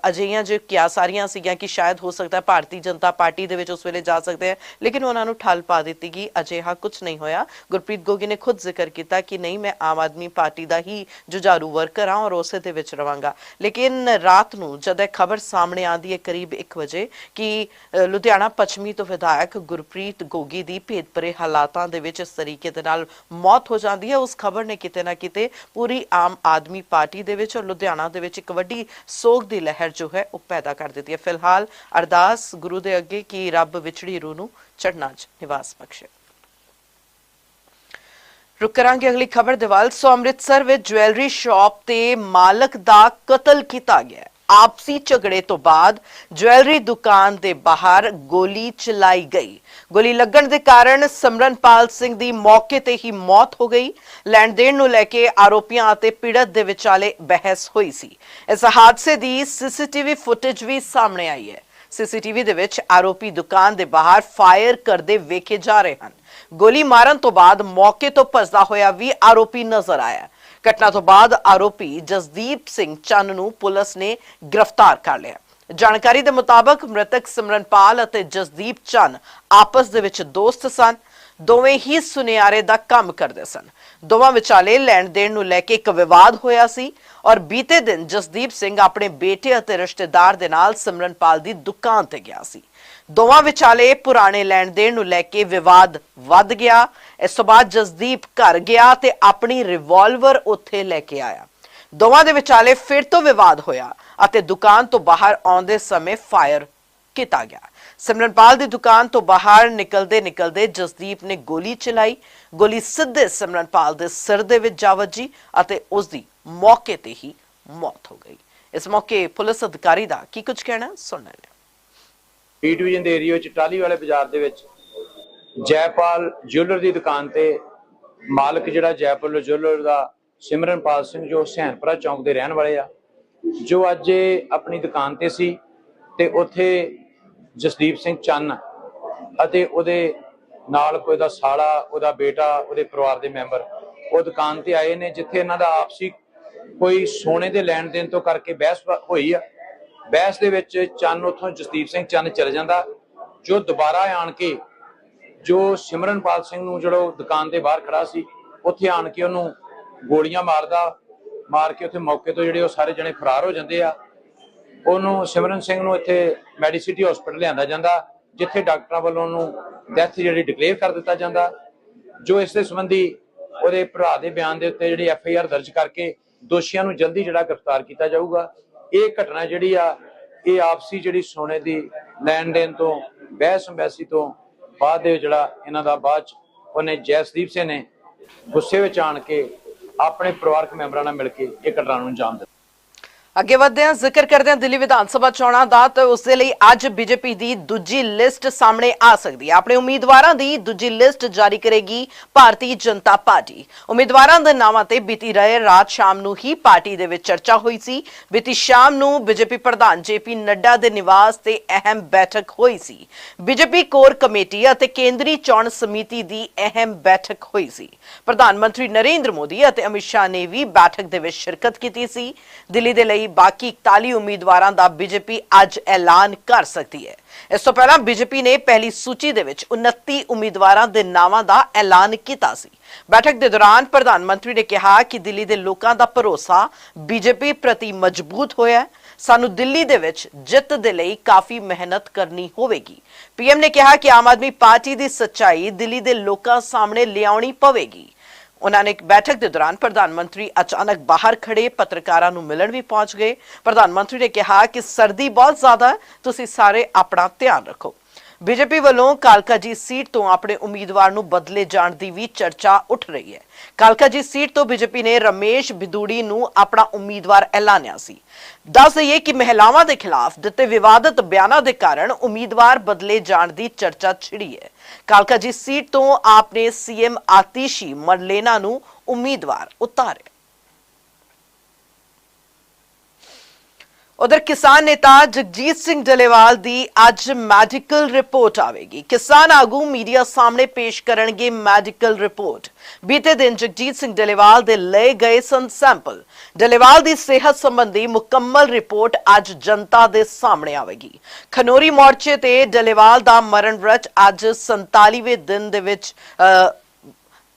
ਅਜਿਹੀਆਂ ਜੋ ਕਿਆ ਸਾਰੀਆਂ ਸੀਗੀਆਂ ਕਿ ਸ਼ਾਇਦ ਹੋ ਸਕਦਾ ਹੈ। ਭਾਰਤੀ ਜਨਤਾ ਪਾਰਟੀ ਦੇ ਵਿੱਚ ਉਸ ਵੇਲੇ ਜਾ ਸਕਦੇ ਆ ਲੇਕਿਨ ਉਹਨਾਂ ਨੂੰ ਠੱਲ ਪਾ ਦਿੱਤੀ ਗਈ। ਅਜਿਹਾ ਕੁਝ ਨਹੀਂ ਹੋਇਆ। ਗੁਰਪ੍ਰੀਤ ਗੋਗੀ ਨੇ ਖੁਦ ਜ਼ਿਕਰ ਕੀਤਾ ਕਿ ਨਹੀਂ, ਮੈਂ ਆਮ ਆਦਮੀ ਪਾਰਟੀ ਦਾ ਹੀ ਜੁਝਾਰੂ ਵਰਕਰ ਹਾਂ ਔਰ ਉਸੇ ਦੇ ਵਿੱਚ ਰਵਾਂਗਾ। ਲੇਕਿਨ ਰਾਤ ਨੂੰ ਜਦ ਇਹ ਖਬਰ ਸਾਹਮਣੇ ਆਂਦੀ ਹੈ ਕਰੀਬ 1 ਵਜੇ ਕਿ ਲੁਧਿਆਣਾ ਪੱਛਮੀ ਤੋਂ ਵਿਧਾਇਕ ਗੁਰਪ੍ਰੀਤ ਗੋਗੀ ਦੀ ਭੇਦਭਰੇ ਹਾਲਾਤਾਂ ਦੇ ਵਿੱਚ ਇਸ ਤਰੀਕੇ ਦੇ ਨਾਲ ਮੌਤ ਹੋ ਜਾਂਦੀ ਹੈ। ਉਸ ਖਬਰ ਨੇ ਕਿਤੇ ਨਾ ਕਿਤੇ ਪੂਰੀ ਆਮ ਆਦਮੀ ਪਾਰਟੀ ਦੇ ਵਿੱਚ ਔਰ ਲੁਧਿਆਣਾ ਦੇ ਵਿੱਚ ਇੱਕ ਵੱਡੀ ਸੋਗ ਦੀ ਲਹਿਰ ਜੋ ਹੈ ਉਹ ਪੈਦਾ ਕਰ ਦਿੱਤੀ ਹੈ। ਫਿਲਹਾਲ ਅਰਦਾਸ ਗੁਰੂ ਦੇ ਅੱਗੇ ਕਿ ਰੱਬ ਵਿਛੜੀ ਰੂਹ ਨੂੰ ਚੜਨਾ ਚ ਨਿਵਾਸ ਬਖਸ਼ੇ। ਰੁਕ ਕਰਾਂਗੇ ਅਗਲੀ ਖਬਰ ਦੇ ਵੱਲ ਸੋ ਅੰਮ੍ਰਿਤਸਰ ਵਿੱਚ ਜੁਐਲਰੀ ਸ਼ਾਪ ਤੇ ਮਾਲਕ ਦਾ ਕਤਲ ਕੀਤਾ ਗਿਆ ਆਪਸੀ ਝਗੜੇ ਤੋਂ ਬਾਅਦ ਜੁਐਲਰੀ ਦੁਕਾਨ ਦੇ ਬਾਹਰ ਗੋਲੀ ਚਲਾਈ ਗਈ। ਗੋਲੀ ਲੱਗਣ ਦੇ ਕਾਰਨ ਸਿਮਰਨਪਾਲ ਸਿੰਘ ਦੀ ਮੌਕੇ ਤੇ ਹੀ ਮੌਤ ਹੋ ਗਈ। ਲੈਣ ਦੇਣ ਨੂੰ ਲੈ ਕੇ ਆਰੋਪੀਆਂ ਅਤੇ ਪੀੜਤ ਦੇ ਵਿਚਾਲੇ ਬਹਿਸ ਹੋਈ ਸੀ। ਇਸ ਹਾਦਸੇ ਦੀ ਸੀਸੀਟੀਵੀ ਫੁਟੇਜ ਵੀ ਸਾਹਮਣੇ ਆਈ ਹੈ। ਸੀਸੀਟੀਵੀ ਦੇ ਵਿੱਚ ਆਰੋਪੀ ਦੁਕਾਨ ਦੇ ਬਾਹਰ ਫਾਇਰ ਕਰਦੇ ਵੇਖੇ ਜਾ ਰਹੇ ਹਨ। ਗੋਲੀ ਮਾਰਨ ਤੋਂ ਬਾਅਦ ਮੌਕੇ ਤੋਂ ਭੱਜਦਾ ਹੋਇਆ ਵੀ ਆਰੋਪੀ ਨਜ਼ਰ ਆਇਆ ਘਟਨਾ ਤੋਂ ਬਾਅਦ ਆਰੋਪੀ ਜਸਦੀਪ ਸਿੰਘ ਚੰਨ ਨੂੰ ਪੁਲਿਸ ਨੇ ਗ੍ਰਿਫਤਾਰ ਕਰ ਲਿਆ ਜਾਣਕਾਰੀ ਦੇ ਮੁਤਾਬਕ ਮ੍ਰਿਤਕ ਸਿਮਰਨਪਾਲ ਅਤੇ ਜਸਦੀਪ ਚੰਨ ਆਪਸ ਦੇ ਵਿੱਚ ਦੋਸਤ ਸਨ। ਦੋਵੇਂ ਹੀ ਸੁਨਿਆਰੇ ਦਾ ਕੰਮ ਕਰਦੇ ਸਨ। ਦੋਵਾਂ ਵਿਚਾਲੇ ਲੈਣ ਦੇਣ ਨੂੰ ਲੈ ਕੇ ਇੱਕ ਵਿਵਾਦ ਹੋਇਆ ਸੀ ਔਰ ਬੀਤੇ ਦਿਨ ਜਸਦੀਪ ਸਿੰਘ ਆਪਣੇ ਬੇਟੇ ਅਤੇ ਰਿਸ਼ਤੇਦਾਰ ਦੇ ਨਾਲ ਸਿਮਰਨਪਾਲ ਦੀ ਦੁਕਾਨ ਤੇ ਗਿਆ ਸੀ। ਦੋਵਾਂ ਵਿਚਾਲੇ ਪੁਰਾਣੇ ਲੈਣ ਦੇਣ ਨੂੰ ਲੈ ਕੇ ਵਿਵਾਦ ਵੱਧ ਗਿਆ। ਇਸ ਤੋਂ ਬਾਅਦ ਜਸਦੀਪ ਘਰ ਗਿਆ ਤੇ ਆਪਣੀ ਰਿਵਾਲਵਰ ਉੱਥੇ ਲੈ ਕੇ ਆਇਆ। ਦੋਵਾਂ ਦੇ ਵਿਚਾਲੇ ਫਿਰ ਤੋਂ ਵਿਵਾਦ ਹੋਇਆ ਅਤੇ ਦੁਕਾਨ ਤੋਂ ਬਾਹਰ ਆਉਂਦੇ ਸਮੇਂ ਫਾਇਰ ਕੀਤਾ ਗਿਆ। ਸਿਮਰਨਪਾਲ ਦੀ ਦੁਕਾਨ ਤੋਂ ਬਾਹਰ ਨਿਕਲਦੇ ਨਿਕਲਦੇ ਜਸਦੀਪ ਨੇ ਗੋਲੀ ਚਲਾਈ। ਗੋਲੀ ਸਿੱਧੇ ਸਿਮਰਨਪਾਲ ਦੇ ਸਿਰ ਦੇ ਵਿੱਚ ਜਾ ਵੱਜੀ ਅਤੇ ਉਸ ਦੀ ਮੌਕੇ ਤੇ ਹੀ ਮੌਤ ਹੋ ਗਈ। ਇਸ ਮੌਕੇ ਪੁਲਿਸ ਅਧਿਕਾਰੀ ਦਾ ਕੀ ਕੁਝ ਕਹਿਣਾ ਸੁਣਨਾ ਹੈ। ਟੀ ਡਿਵੀਜ਼ਨ ਦੇ ਏਰੀਆ ਵਿੱਚ ਟਾਲੀ ਵਾਲੇ ਬਾਜ਼ਾਰ ਦੇ ਵਿੱਚ ਜੈਪਾਲ ਜਿਊਲਰ ਦੀ ਦੁਕਾਨ ਤੇ ਮਾਲਕ ਜਿਹੜਾ ਜੈਪਾਲ ਜਿਊਲਰ ਦਾ ਸਿਮਰਨਪਾਲ ਸਿੰਘ ਜੋ ਹੁਸੈਨਪੁਰਾ ਚੌਂਕ ਦੇ ਰਹਿਣ ਵਾਲੇ ਆ, ਜੋ ਅੱਜ ਆਪਣੀ ਦੁਕਾਨ ਤੇ ਸੀ ਤੇ ਉੱਥੇ ਜਸਦੀਪ ਸਿੰਘ ਚੰਨ ਅਤੇ ਉਹਦੇ ਨਾਲ ਕੋਈ ਦਾ ਸਾਲਾ, ਉਹਦਾ ਬੇਟਾ, ਉਹਦੇ ਪਰਿਵਾਰ ਦੇ ਮੈਂਬਰ ਉਹ ਦੁਕਾਨ ਤੇ ਆਏ ਨੇ, ਜਿੱਥੇ ਇਹਨਾਂ ਦਾ ਆਪਸੀ ਕੋਈ ਸੋਨੇ ਦੇ ਲੈਣ ਦੇਣ ਤੋਂ ਕਰਕੇ ਬਹਿਸ ਹੋਈ ਆ। ਬਹਿਸ ਦੇ ਵਿੱਚ ਚੰਨ ਉੱਥੋਂ ਜਸਦੀਪ ਸਿੰਘ ਚੰਨ ਚਲੇ ਜਾਂਦਾ। ਜੋ ਦੁਬਾਰਾ ਆਣ ਕੇ, ਜੋ ਸਿਮਰਨਪਾਲ ਸਿੰਘ ਨੂੰ ਜਿਹੜਾ ਦੁਕਾਨ ਦੇ ਬਾਹਰ ਖੜਾ ਸੀ, ਉੱਥੇ ਆਣ ਕੇ ਉਹਨੂੰ ਗੋਲੀਆਂ ਮਾਰਦਾ, ਮਾਰ ਕੇ ਉੱਥੇ ਮੌਕੇ ਤੋਂ ਜਿਹੜੇ ਉਹ ਸਾਰੇ ਜਣੇ ਫਰਾਰ ਹੋ ਜਾਂਦੇ ਆ। ਉਹਨੂੰ ਸਿਮਰਨ ਸਿੰਘ ਨੂੰ ਇੱਥੇ ਮੈਡੀਸਿਟੀ ਹਸਪੀਟਲ ਲਿਆਂਦਾ ਜਾਂਦਾ, ਜਿੱਥੇ ਡਾਕਟਰਾਂ ਵੱਲੋਂ ਉਹਨੂੰ ਡੈਥ ਜਿਹੜੀ ਡਿਕਲੇਅਰ ਕਰ ਦਿੱਤਾ ਜਾਂਦਾ, ਜੋ ਇਸ ਦੇ ਸੰਬੰਧੀ ਉਹਦੇ ਭਰਾ ਦੇ ਬਿਆਨ ਦੇ ਉੱਤੇ ਜਿਹੜੀ ਐਫ ਆਈ ਆਰ ਦਰਜ ਕਰਕੇ ਦੋਸ਼ੀਆਂ ਨੂੰ ਜਲਦੀ ਜਿਹੜਾ ਗ੍ਰਿਫਤਾਰ ਕੀਤਾ ਜਾਊਗਾ। ਇਹ ਘਟਨਾ ਜਿਹੜੀ ਆ, ਇਹ ਆਪਸੀ ਜਿਹੜੀ ਸੋਨੇ ਦੀ ਲੈਣ ਦੇਣ ਤੋਂ, ਬਹਿਸ ਅੰਬੈਸੀ ਤੋਂ ਬਾਅਦ ਦੇ ਜਿਹੜਾ ਇਹਨਾਂ ਦਾ ਬਾਅਦ ਚ ਉਹਨੇ ਜੈਸਦੀਪ ਸਿੰਘ ਨੇ ਗੁੱਸੇ ਵਿੱਚ ਆਣ ਕੇ ਆਪਣੇ ਪਰਿਵਾਰਕ ਮੈਂਬਰਾਂ ਨਾਲ ਮਿਲ ਕੇ ਇਹ ਘਟਨਾ ਨੂੰ ਅੰਜਾਮ ਦਿੱਤਾ। ਅੱਗੇ ਵਧਦੇ ਹਾਂ। ਜ਼ਿਕਰ ਕਰਦੇ ਹਾਂ ਦਿੱਲੀ ਵਿਧਾਨ ਸਭਾ ਚੋਣਾਂ ਦਾ ਤੇ ਉਸ ਦੇ ਲਈ ਅੱਜ ਬੀਜੇਪੀ ਦੀ ਦੂਜੀ ਲਿਸਟ ਸਾਹਮਣੇ ਆ ਸਕਦੀ ਹੈ। ਆਪਣੇ ਉਮੀਦਵਾਰਾਂ ਦੀ ਦੂਜੀ ਲਿਸਟ ਜਾਰੀ ਕਰੇਗੀ ਭਾਰਤੀ ਜਨਤਾ ਪਾਰਟੀ। ਉਮੀਦਵਾਰਾਂ ਦੇ ਨਾਵਾਂ ਤੇ ਬੀਤੀ ਰਹੇ ਰਾਤ ਸ਼ਾਮ ਨੂੰ ਹੀ ਪਾਰਟੀ ਦੇ ਵਿੱਚ ਚਰਚਾ ਹੋਈ ਸੀ। ਬੀਤੀ ਸ਼ਾਮ ਨੂੰ ਬੀਜੇਪੀ ਪ੍ਰਧਾਨ ਜੇਪੀ ਨੱਡਾ ਦੇ ਨਿਵਾਸ ਤੇ ਅਹਿਮ ਬੈਠਕ ਹੋਈ ਸੀ। ਬੀਜੇਪੀ ਕੋਰ ਕਮੇਟੀ ਅਤੇ ਕੇਂਦਰੀ ਚੋਣ ਸਮਿਤੀ ਦੀ ਅਹਿਮ ਬੈਠਕ ਹੋਈ ਸੀ। ਪ੍ਰਧਾਨ ਮੰਤਰੀ ਨਰਿੰਦਰ ਮੋਦੀ ਅਤੇ ਅਮਿਤ ਸ਼ਾਹ ਨੇ ਵੀ ਬੈਠਕ ਦੇ ਵਿੱਚ ਸ਼ਿਰਕਤ ਕੀਤੀ ਸੀ। ਦਿੱਲੀ ਦੇ ਲਈ ਬਾਕੀ 41 ਉਮੀਦਵਾਰਾਂ ਦਾ ਬੀਜੇਪੀ ਅੱਜ ਐਲਾਨ ਕਰ ਸਕਦੀ ਹੈ। ਇਸ ਤੋਂ ਪਹਿਲਾਂ ਬੀਜੇਪੀ ਨੇ ਪਹਿਲੀ ਸੂਚੀ ਦੇ ਵਿੱਚ 29 ਉਮੀਦਵਾਰਾਂ ਦੇ ਨਾਵਾਂ ਦਾ ਐਲਾਨ ਕੀਤਾ ਸੀ। ਬੈਠਕ ਦੇ ਦੌਰਾਨ ਪ੍ਰਧਾਨ ਮੰਤਰੀ ਨੇ ਕਿਹਾ ਕਿ ਦਿੱਲੀ ਦੇ ਲੋਕਾਂ ਦਾ ਭਰੋਸਾ ਬੀਜੇਪੀ ਪ੍ਰਤੀ ਮਜ਼ਬੂਤ ਹੋਇਆ ਹੈ। ਸਾਨੂੰ ਦਿੱਲੀ ਦੇ ਵਿੱਚ ਜਿੱਤ ਦੇ ਲਈ ਕਾਫੀ ਮਿਹਨਤ ਕਰਨੀ ਹੋਵੇਗੀ। ਪੀਐਮ ਨੇ ਕਿਹਾ ਕਿ ਆਮ ਆਦਮੀ ਪਾਰਟੀ ਦੀ ਸੱਚਾਈ ਦਿੱਲੀ ਦੇ ਲੋਕਾਂ ਸਾਹਮਣੇ ਲਿਆਉਣੀ ਪਵੇਗੀ। ਉਹਨਾਂ ਨੇ ਇੱਕ ਬੈਠਕ ਦੇ ਦੌਰਾਨ ਪ੍ਰਧਾਨ ਮੰਤਰੀ ਅਚਾਨਕ ਬਾਹਰ ਖੜੇ, ਪੱਤਰਕਾਰਾਂ ਨੂੰ ਮਿਲਣ ਵੀ ਪਹੁੰਚ ਗਏ। ਪ੍ਰਧਾਨ ਮੰਤਰੀ ਨੇ ਕਿਹਾ ਕਿ ਸਰਦੀ ਬਹੁਤ ਜ਼ਿਆਦਾ ਹੈ, ਤੁਸੀਂ ਸਾਰੇ ਆਪਣਾ ਧਿਆਨ ਰੱਖੋ। ਬੀਜੇਪੀ ਵੱਲੋਂ ਕਾਲਕਾ ਜੀ ਸੀਟ ਤੋਂ ਆਪਣੇ ਉਮੀਦਵਾਰ ਨੂੰ ਬਦਲੇ ਜਾਣ ਦੀ ਵੀ ਚਰਚਾ ਉੱਠ ਰਹੀ ਹੈ। ਕਾਲਕਾ ਜੀ ਸੀਟ ਤੋਂ ਬੀਜੇਪੀ ਨੇ ਰਮੇਸ਼ ਬਿਦੂੜੀ ਨੂੰ ਆਪਣਾ ਉਮੀਦਵਾਰ ਐਲਾਨਿਆ ਸੀ। ਦੱਸ ਦਈਏ ਕਿ ਮਹਿਲਾਵਾਂ ਦੇ ਖਿਲਾਫ ਦਿੱਤੇ ਵਿਵਾਦਤ ਬਿਆਨਾਂ ਦੇ ਕਾਰਨ ਉਮੀਦਵਾਰ ਬਦਲੇ ਜਾਣ ਦੀ ਚਰਚਾ ਛਿੜੀ ਹੈ। ਕਾਲਕਾ ਜੀ ਸੀਟ ਤੋਂ ਆਪ ਨੇ ਸੀਐਮ ਆਤੀਸ਼ੀ ਮਰਲੇਨਾ ਨੂੰ ਉਮੀਦਵਾਰ ਉਤਾਰਿਆ। ਉਧਰ ਕਿਸਾਨ ਨੇਤਾ ਜਗਜੀਤ ਸਿੰਘ ਡਲੇਵਾਲ ਦੀ ਅੱਜ ਮੈਡੀਕਲ ਰਿਪੋਰਟ ਆਵੇਗੀ। ਕਿਸਾਨ ਆਗੂ ਮੀਡੀਆ ਸਾਹਮਣੇ ਪੇਸ਼ ਕਰਨਗੇ ਮੈਡੀਕਲ ਰਿਪੋਰਟ। ਬੀਤੇ ਦਿਨ ਜਗਜੀਤ ਸਿੰਘ ਡਲੇਵਾਲ ਦੇ ਲਏ ਗਏ ਸਨ ਸੈਂਪਲ। ਡਲੇਵਾਲ ਦੀ ਸਿਹਤ ਸੰਬੰਧੀ ਮੁਕੰਮਲ ਰਿਪੋਰਟ ਅੱਜ ਜਨਤਾ ਦੇ ਸਾਹਮਣੇ ਆਵੇਗੀ। ਖਨੋਰੀ ਮੋਰਚੇ ਤੇ ਡਲੇਵਾਲ ਦਾ ਮਰਨ ਵਰਤ ਅੱਜ 47ਵੇਂ ਦਿਨ ਦੇ ਵਿੱਚ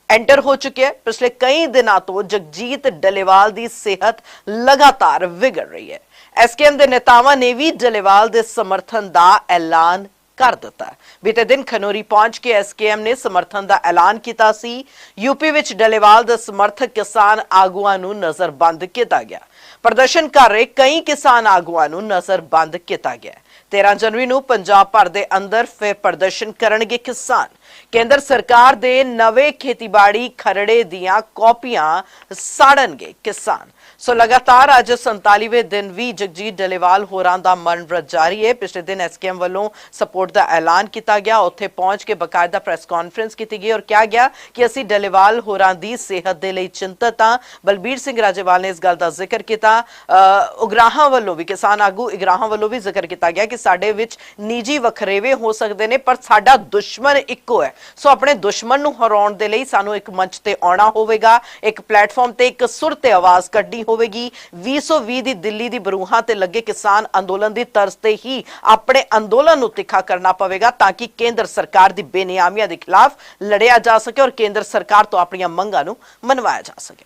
ਐਂਟਰ ਹੋ ਚੁੱਕਿਆ ਪਿਛਲੇ ਕਈ ਦਿਨਾਂ ਤੋਂ ਜਗਜੀਤ ਡਲੇਵਾਲ ਦੀ ਸਿਹਤ ਲਗਾਤਾਰ ਵਿਗੜ ਰਹੀ ਹੈ। ਐਸਕੇਐਮ ਦੇ ਨੇਤਾਵਾਂ ਨੇ ਵੀ ਡਲੇਵਾਲ ਦੇ ਸਮਰਥਨ ਦਾ ਐਲਾਨ ਕਰ ਦਿੱਤਾ। ਬੀਤੇ ਦਿਨ ਖਨੋਰੀ ਪਹੁੰਚ ਕੇ ਐਸਕੇਐਮ ਨੇ ਸਮਰਥਨ ਦਾ ਐਲਾਨ ਕੀਤਾ ਸੀ। ਯੂਪੀ ਵਿੱਚ ਡਲੇਵਾਲ ਦੇ ਸਮਰਥਕ ਕਿਸਾਨ ਆਗੂਆਂ ਨੂੰ ਨਜ਼ਰਬੰਦ ਕੀਤਾ ਗਿਆ। ਪ੍ਰਦਰਸ਼ਨ ਕਰ ਰਹੇ ਕਈ ਕਿਸਾਨ ਆਗੂਆਂ ਨੂੰ ਨਜ਼ਰਬੰਦ ਕੀਤਾ ਗਿਆ। 13 ਜਨਵਰੀ ਨੂੰ ਪੰਜਾਬ ਭਰ ਦੇ ਅੰਦਰ ਫਿਰ ਪ੍ਰਦਰਸ਼ਨ ਕਰਨਗੇ ਕਿਸਾਨ। ਕੇਂਦਰ ਸਰਕਾਰ ਦੇ ਨਵੇਂ ਖੇਤੀਬਾੜੀ ਖਰੜੇ ਦੀਆਂ ਕਾਪੀਆਂ ਸਾੜਨਗੇ ਕਿਸਾਨ। ਸੋ ਲਗਾਤਾਰ ਅੱਜ 47ਵੇਂ ਦਿਨ ਵੀ ਜਗਜੀਤ ਡਲੇਵਾਲ ਹੋਰਾਂ ਦਾ ਮਰਨ ਵਰਤ ਜਾਰੀ ਹੈ। ਪਿਛਲੇ ਦਿਨ ਐਸਕੇਐਮ ਵੱਲੋਂ ਸਪੋਰਟ ਦਾ ਐਲਾਨ ਕੀਤਾ ਗਿਆ। ਉੱਥੇ ਪਹੁੰਚ ਕੇ ਬਕਾਇਦਾ ਪ੍ਰੈਸ ਕਾਨਫਰੰਸ ਕੀਤੀ ਗਈ ਔਰ ਕਿਹਾ ਗਿਆ ਕਿ ਅਸੀਂ ਡਲੇਵਾਲ ਹੋਰਾਂ ਦੀ ਸਿਹਤ ਦੇ ਲਈ ਚਿੰਤਤ ਹਾਂ। ਬਲਬੀਰ ਸਿੰਘ ਰਾਜੇਵਾਲ ਨੇ ਇਸ ਗੱਲ ਦਾ ਜ਼ਿਕਰ ਕੀਤਾ। ਅ, ਉਗਰਾਹਾਂ ਵੱਲੋਂ ਵੀ ਕਿਸਾਨ ਆਗੂ ਉਗਰਾਹਾਂ ਵੱਲੋਂ ਵੀ ਜ਼ਿਕਰ ਕੀਤਾ ਗਿਆ ਕਿ ਸਾਡੇ ਵਿੱਚ ਨਿੱਜੀ ਵਖਰੇਵੇ ਹੋ ਸਕਦੇ ਨੇ, ਪਰ ਸਾਡਾ ਦੁਸ਼ਮਣ ਇੱਕੋ ਹੈ। ਸੋ ਆਪਣੇ ਦੁਸ਼ਮਣ ਨੂੰ ਹਰਾਉਣ ਦੇ ਲਈ ਸਾਨੂੰ ਇੱਕ ਮੰਚ ਤੇ ਆਉਣਾ ਹੋਵੇਗਾ, ਇੱਕ ਪਲੇਟਫਾਰਮ ਤੇ ਇੱਕ ਸੁਰ ਤੇ ਆਵਾਜ਼ ਕੱਢਣੀ ਹੋਵੇਗੀ। 2020 ਦੀ ਦਿੱਲੀ ਦੀ ਬਰੂਹਾਂ ਤੇ ਲੱਗੇ ਕਿਸਾਨ ਅੰਦੋਲਨ ਦੀ ਤਰਜ਼ ਤੇ ਹੀ ਆਪਣੇ ਅੰਦੋਲਨ ਨੂੰ ਤਿੱਖਾ ਕਰਨਾ ਪਵੇਗਾ ਤਾਂ ਕਿ ਕੇਂਦਰ ਸਰਕਾਰ ਦੀ ਬੇਨਿਆਮੀਆਂ ਦੇ ਖਿਲਾਫ ਲੜਿਆ ਜਾ ਸਕੇ ਔਰ ਕੇਂਦਰ ਸਰਕਾਰ ਤੋਂ ਆਪਣੀਆਂ ਮੰਗਾਂ ਨੂੰ ਮਨਵਾਇਆ ਜਾ ਸਕੇ।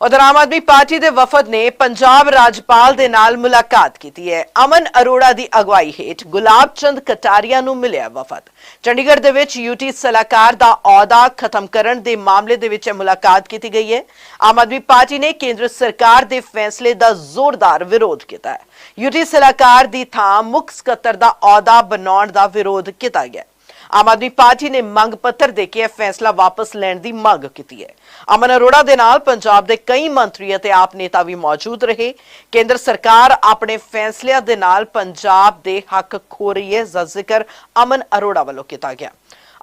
ਉਧਰ ਆਮ ਆਦਮੀ ਪਾਰਟੀ ਦੇ ਵਫਦ ਨੇ ਪੰਜਾਬ ਰਾਜਪਾਲ ਦੇ ਨਾਲ ਮੁਲਾਕਾਤ ਕੀਤੀ ਹੈ। ਅਮਨ ਅਰੋੜਾ ਦੀ ਅਗਵਾਈ ਹੇਠ ਗੁਲਾਬ ਚੰਦ ਕਟਾਰੀਆ ਨੂੰ ਮਿਲਿਆ ਵਫਦ। ਚੰਡੀਗੜ੍ਹ ਦੇ ਵਿੱਚ ਯੂਟੀ ਸਲਾਹਕਾਰ ਦਾ ਅਹੁਦਾ ਖਤਮ ਕਰਨ ਦੇ ਮਾਮਲੇ ਦੇ ਵਿੱਚ ਇਹ ਮੁਲਾਕਾਤ ਕੀਤੀ ਗਈ ਹੈ। ਆਮ ਆਦਮੀ ਪਾਰਟੀ ਨੇ ਕੇਂਦਰ ਸਰਕਾਰ ਦੇ ਫੈਸਲੇ ਦਾ ਜ਼ੋਰਦਾਰ ਵਿਰੋਧ ਕੀਤਾ ਹੈ। ਯੂਟੀ ਸਲਾਹਕਾਰ ਦੀ ਥਾਂ ਮੁੱਖ ਸਕੱਤਰ ਦਾ ਅਹੁਦਾ ਬਣਾਉਣ ਦਾ ਵਿਰੋਧ ਕੀਤਾ ਗਿਆ ਆਮ ਆਦਮੀ ਪਾਰਟੀ ਨੇ ਮੰਗ ਪੱਤਰ ਦੇ ਕੇ ਇਹ ਫੈਸਲਾ ਵਾਪਸ ਲੈਣ ਦੀ ਮੰਗ ਕੀਤੀ ਹੈ। ਅਮਨ ਅਰੋੜਾ ਦੇ ਨਾਲ ਪੰਜਾਬ ਦੇ ਕਈ ਮੰਤਰੀ ਅਤੇ ਆਪ ਨੇਤਾ ਵੀ ਮੌਜੂਦ ਰਹੇ। ਕੇਂਦਰ ਸਰਕਾਰ ਆਪਣੇ ਫੈਸਲਿਆਂ ਦੇ ਨਾਲ ਪੰਜਾਬ ਦੇ ਹੱਕ ਖੋ ਰਹੀ ਹੈ ਜ਼ਿਕਰ ਅਮਨ ਅਰੋੜਾ ਵੱਲੋਂ ਕੀਤਾ ਗਿਆ।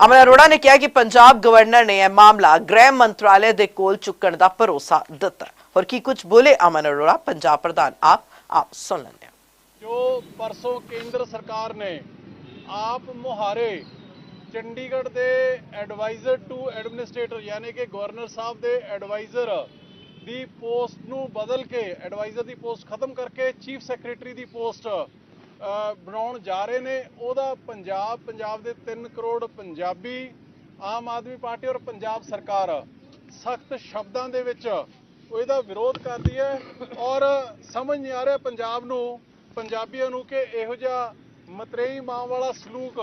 ਅਮਨ ਅਰੋੜਾ ਨੇ ਕਿਹਾ ਕਿ ਪੰਜਾਬ ਗਵਰਨਰ ਨੇ ਇਹ ਮਾਮਲਾ ਗ੍ਰਹਿ ਮੰਤਰਾਲੇ ਦੇ ਕੋਲ ਚੁੱਕਣ ਦਾ ਭਰੋਸਾ ਦਿੱਤਾ। ਹੈ। ਹੋਰ ਕੀ ਕੁਝ ਬੋਲੇ ਅਮਨ ਅਰੋੜਾ, ਪੰਜਾਬ ਪ੍ਰਧਾਨ ਆਪ ਆਪ ਸੁਣ ਲੈਂਦੇ ਜੋ ਪਰਸੋਂ ਕੇਂਦਰ ਸਰਕਾਰ ਨੇ ਆਪ ਮੁਹਾਰੇ ਚੰਡੀਗੜ੍ਹ ਦੇ ਐਡਵਾਈਜ਼ਰ ਟੂ ਐਡਮਿਨਿਸਟ੍ਰੇਟਰ, ਯਾਨੀ ਕਿ ਗਵਰਨਰ ਸਾਹਿਬ ਦੇ ਐਡਵਾਈਜ਼ਰ ਦੀ ਪੋਸਟ ਨੂੰ ਬਦਲ ਕੇ, ਐਡਵਾਈਜ਼ਰ ਦੀ ਪੋਸਟ ਖਤਮ ਕਰਕੇ ਚੀਫ ਸੈਕਟਰੀ ਦੀ ਪੋਸਟ ਬਣਾਉਣ ਜਾ ਰਹੇ ਨੇ। ਉਹਦਾ ਪੰਜਾਬ ਪੰਜਾਬ ਦੇ 3 ਕਰੋੜ ਪੰਜਾਬੀ, ਆਮ ਆਦਮੀ ਪਾਰਟੀ ਔਰ ਪੰਜਾਬ ਸਰਕਾਰ ਸਖਤ ਸ਼ਬਦਾਂ ਦੇ ਵਿੱਚ ਇਹਦਾ ਵਿਰੋਧ ਕਰਦੀ ਹੈ ਔਰ ਸਮਝ ਨਹੀਂ ਆ ਰਿਹਾ ਪੰਜਾਬ ਨੂੰ, ਪੰਜਾਬੀਆਂ ਨੂੰ ਕਿ ਇਹੋ ਜਿਹਾ ਮਤਰੇਈ ਮਾਂ ਵਾਲਾ ਸਲੂਕ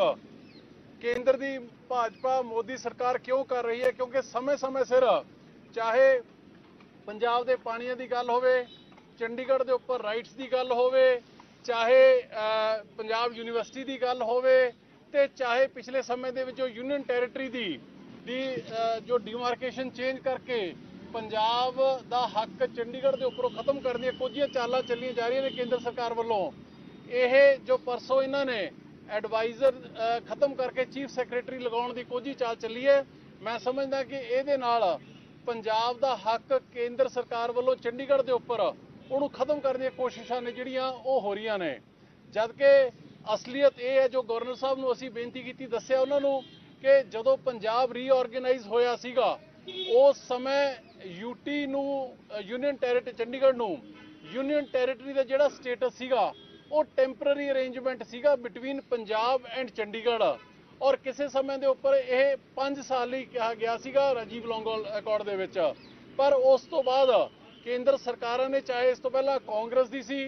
ਕੇਂਦਰ ਦੀ ਭਾਜਪਾ ਮੋਦੀ ਸਰਕਾਰ ਕਿਉਂ ਕਰ ਰਹੀ ਹੈ? ਕਿਉਂਕਿ ਸਮੇਂ-ਸਮੇਂ ਸਿਰ ਚਾਹੇ ਪੰਜਾਬ ਦੇ ਪਾਣੀਆਂ ਦੀ ਗੱਲ ਹੋਵੇ, ਚੰਡੀਗੜ੍ਹ ਦੇ ਉੱਪਰ ਰਾਈਟਸ ਦੀ ਗੱਲ ਹੋਵੇ, ਚਾਹੇ ਪੰਜਾਬ ਯੂਨੀਵਰਸਿਟੀ ਦੀ ਗੱਲ ਹੋਵੇ ਤੇ ਚਾਹੇ ਪਿਛਲੇ ਸਮੇਂ ਦੇ ਵਿੱਚ ਜੋ ਯੂਨੀਅਨ ਟੈਰੀਟਰੀ ਦੀ ਦੀ ਜੋ ਡੀਮਾਰਕੇਸ਼ਨ ਚੇਂਜ ਕਰਕੇ ਪੰਜਾਬ ਦਾ ਹੱਕ ਚੰਡੀਗੜ੍ਹ ਦੇ ਉੱਪਰੋਂ ਖਤਮ ਕਰਨ ਦੀਆਂ ਕੁਝੀਆਂ ਚਾਲਾਂ ਚੱਲੀਆਂ ਜਾ ਰਹੀਆਂ ਨੇ ਕੇਂਦਰ ਸਰਕਾਰ ਵੱਲੋਂ, ਇਹ ਜੋ ਪਰਸੋਂ ਇਹਨਾਂ ਨੇ ਐਡਵਾਈਜ਼ਰ ਖਤਮ ਕਰਕੇ ਚੀਫ ਸੈਕਟਰੀ ਲਗਾਉਣ ਦੀ ਕੋਝੀ ਚਾਲ ਚੱਲੀ ਹੈ। ਮੈਂ ਸਮਝਦਾ ਕਿ ਇਹਦੇ ਨਾਲ ਪੰਜਾਬ ਦਾ ਹੱਕ ਕੇਂਦਰ ਸਰਕਾਰ ਵੱਲੋਂ ਚੰਡੀਗੜ੍ਹ ਦੇ ਉੱਪਰ ਉਹਨੂੰ ਖਤਮ ਕਰਨ ਦੀਆਂ ਕੋਸ਼ਿਸ਼ਾਂ ਨੇ ਜਿਹੜੀਆਂ ਉਹ ਹੋ ਰਹੀਆਂ ਨੇ। ਜਦਕਿ ਅਸਲੀਅਤ ਇਹ ਹੈ, ਜੋ ਗਵਰਨਰ ਸਾਹਿਬ ਨੂੰ ਅਸੀਂ ਬੇਨਤੀ ਕੀਤੀ, ਦੱਸਿਆ ਉਹਨਾਂ ਨੂੰ ਕਿ ਜਦੋਂ ਪੰਜਾਬ ਰੀਆਰਗੇਨਾਈਜ਼ ਹੋਇਆ ਸੀਗਾ, ਉਸ ਸਮੇਂ ਯੂਟੀ ਨੂੰ ਯੂਨੀਅਨ ਟੈਰੀਟਰੀ ਚੰਡੀਗੜ੍ਹ ਨੂੰ ਯੂਨੀਅਨ ਟੈਰੀਟਰੀ ਦਾ ਜਿਹੜਾ ਸਟੇਟਸ ਸੀਗਾ ਉਹ ਟੈਂਪਰੇਰੀ ਅਰੇਂਜਮੈਂਟ ਸੀਗਾ ਬਿਟਵੀਨ ਪੰਜਾਬ ਐਂਡ ਚੰਡੀਗੜ੍ਹ। ਔਰ ਕਿਸੇ ਸਮੇਂ ਦੇ ਉੱਪਰ ਇਹ 5 ਸਾਲ ਲਈ ਕਿਹਾ ਗਿਆ ਸੀਗਾ ਰਾਜੀਵ ਲੌਂਗੋਲ ਅਕੋਰਡ ਦੇ ਵਿੱਚ। ਪਰ ਉਸ ਤੋਂ ਬਾਅਦ ਕੇਂਦਰ ਸਰਕਾਰਾਂ ਨੇ, ਚਾਹੇ ਇਸ ਤੋਂ ਪਹਿਲਾਂ ਕਾਂਗਰਸ ਦੀ ਸੀ,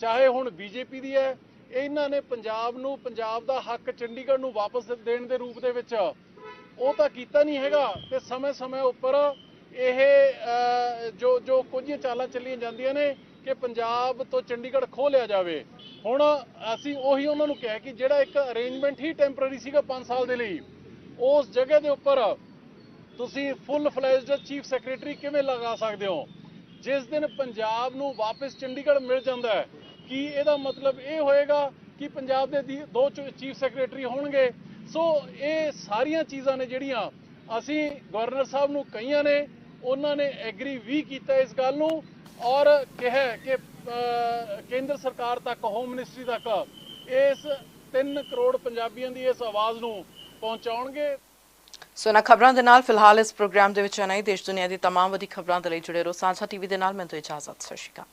ਚਾਹੇ ਹੁਣ ਬੀਜੇਪੀ ਦੀ ਹੈ, ਇਹਨਾਂ ਨੇ ਪੰਜਾਬ ਨੂੰ, ਪੰਜਾਬ ਦਾ ਹੱਕ ਚੰਡੀਗੜ੍ਹ ਨੂੰ ਵਾਪਸ ਦੇਣ ਦੇ ਰੂਪ ਦੇ ਵਿੱਚ ਉਹ ਤਾਂ ਕੀਤਾ ਨਹੀਂ ਹੈਗਾ। ਤੇ ਸਮੇਂ-ਸਮੇਂ ਉੱਪਰ ਇਹ ਜੋ ਜੋ ਕੁਝੀਆਂ ਚਾਲਾਂ ਚੱਲੀਆਂ ਜਾਂਦੀਆਂ ਨੇ ਕਿ ਪੰਜਾਬ ਤੋਂ ਚੰਡੀਗੜ੍ਹ ਖੋਹ ਲਿਆ ਜਾਵੇ। ਹੁਣ ਅਸੀਂ ਉਹੀ ਉਹਨਾਂ ਨੂੰ ਕਿਹਾ ਕਿ ਜਿਹੜਾ ਇੱਕ ਅਰੇਂਜਮੈਂਟ ਹੀ ਟੈਂਪਰੇਰੀ ਸੀਗਾ 5 ਸਾਲ ਦੇ ਲਈ, ਉਸ ਜਗ੍ਹਾ ਦੇ ਉੱਪਰ ਤੁਸੀਂ ਫੁੱਲ ਫਲੈਜਡ ਚੀਫ ਸੈਕਟਰੀ ਕਿਵੇਂ ਲਗਾ ਸਕਦੇ ਹੋ? ਜਿਸ ਦਿਨ ਪੰਜਾਬ ਨੂੰ ਵਾਪਸ ਚੰਡੀਗੜ੍ਹ ਮਿਲ ਜਾਂਦਾ ਹੈ, ਕੀ ਇਹਦਾ ਮਤਲਬ ਇਹ ਹੋਏਗਾ ਕਿ ਪੰਜਾਬ ਦੇ ਦੀ- ਦੋ ਚੀਫ ਸੈਕਟਰੀ ਹੋਣਗੇ? ਸੋ ਇਹ ਸਾਰੀਆਂ ਚੀਜ਼ਾਂ ਨੇ ਜਿਹੜੀਆਂ ਅਸੀਂ ਗਵਰਨਰ ਸਾਹਿਬ ਨੂੰ ਕਹੀਆਂ ਨੇ ਉਹਨਾਂ ਨੇ ਐਗਰੀ ਵੀ ਕੀਤਾ ਇਸ ਗੱਲ ਨੂੰ ਔਰ ਕਿਹਾ ਕਿ ਅਹ, ਕੇਂਦਰ ਸਰਕਾਰ ਤੱਕ ਹੋਮ ਮਿਨਿਸਟਰੀ ਤੱਕ ਇਸ 3 ਕਰੋੜ ਪੰਜਾਬੀਆਂ ਦੀ ਇਸ ਆਵਾਜ਼ ਨੂੰ ਪਹੁੰਚਾਉਣਗੇ ਸੋ ਇਹਨਾਂ ਖਬਰਾਂ ਦੇ ਨਾਲ ਫਿਲਹਾਲ ਇਸ ਪ੍ਰੋਗਰਾਮ ਦੇ ਵਿੱਚ ਨਹੀਂ ਦੇਸ਼ ਦੁਨੀਆ ਦੀ तमाम ਵੱਡੀ ਖਬਰਾਂ ਦੇ ਲਈ ਜੁੜੇ ਰਹੋ ਸਾਂਝਾ ਟੀਵੀ ਦੇ ਨਾਲ ਮੈਂ ਤੋਂ ਇਜਾਜ਼ਤ ਸਤਿ ਸ਼੍ਰੀ ਅਕਾਲ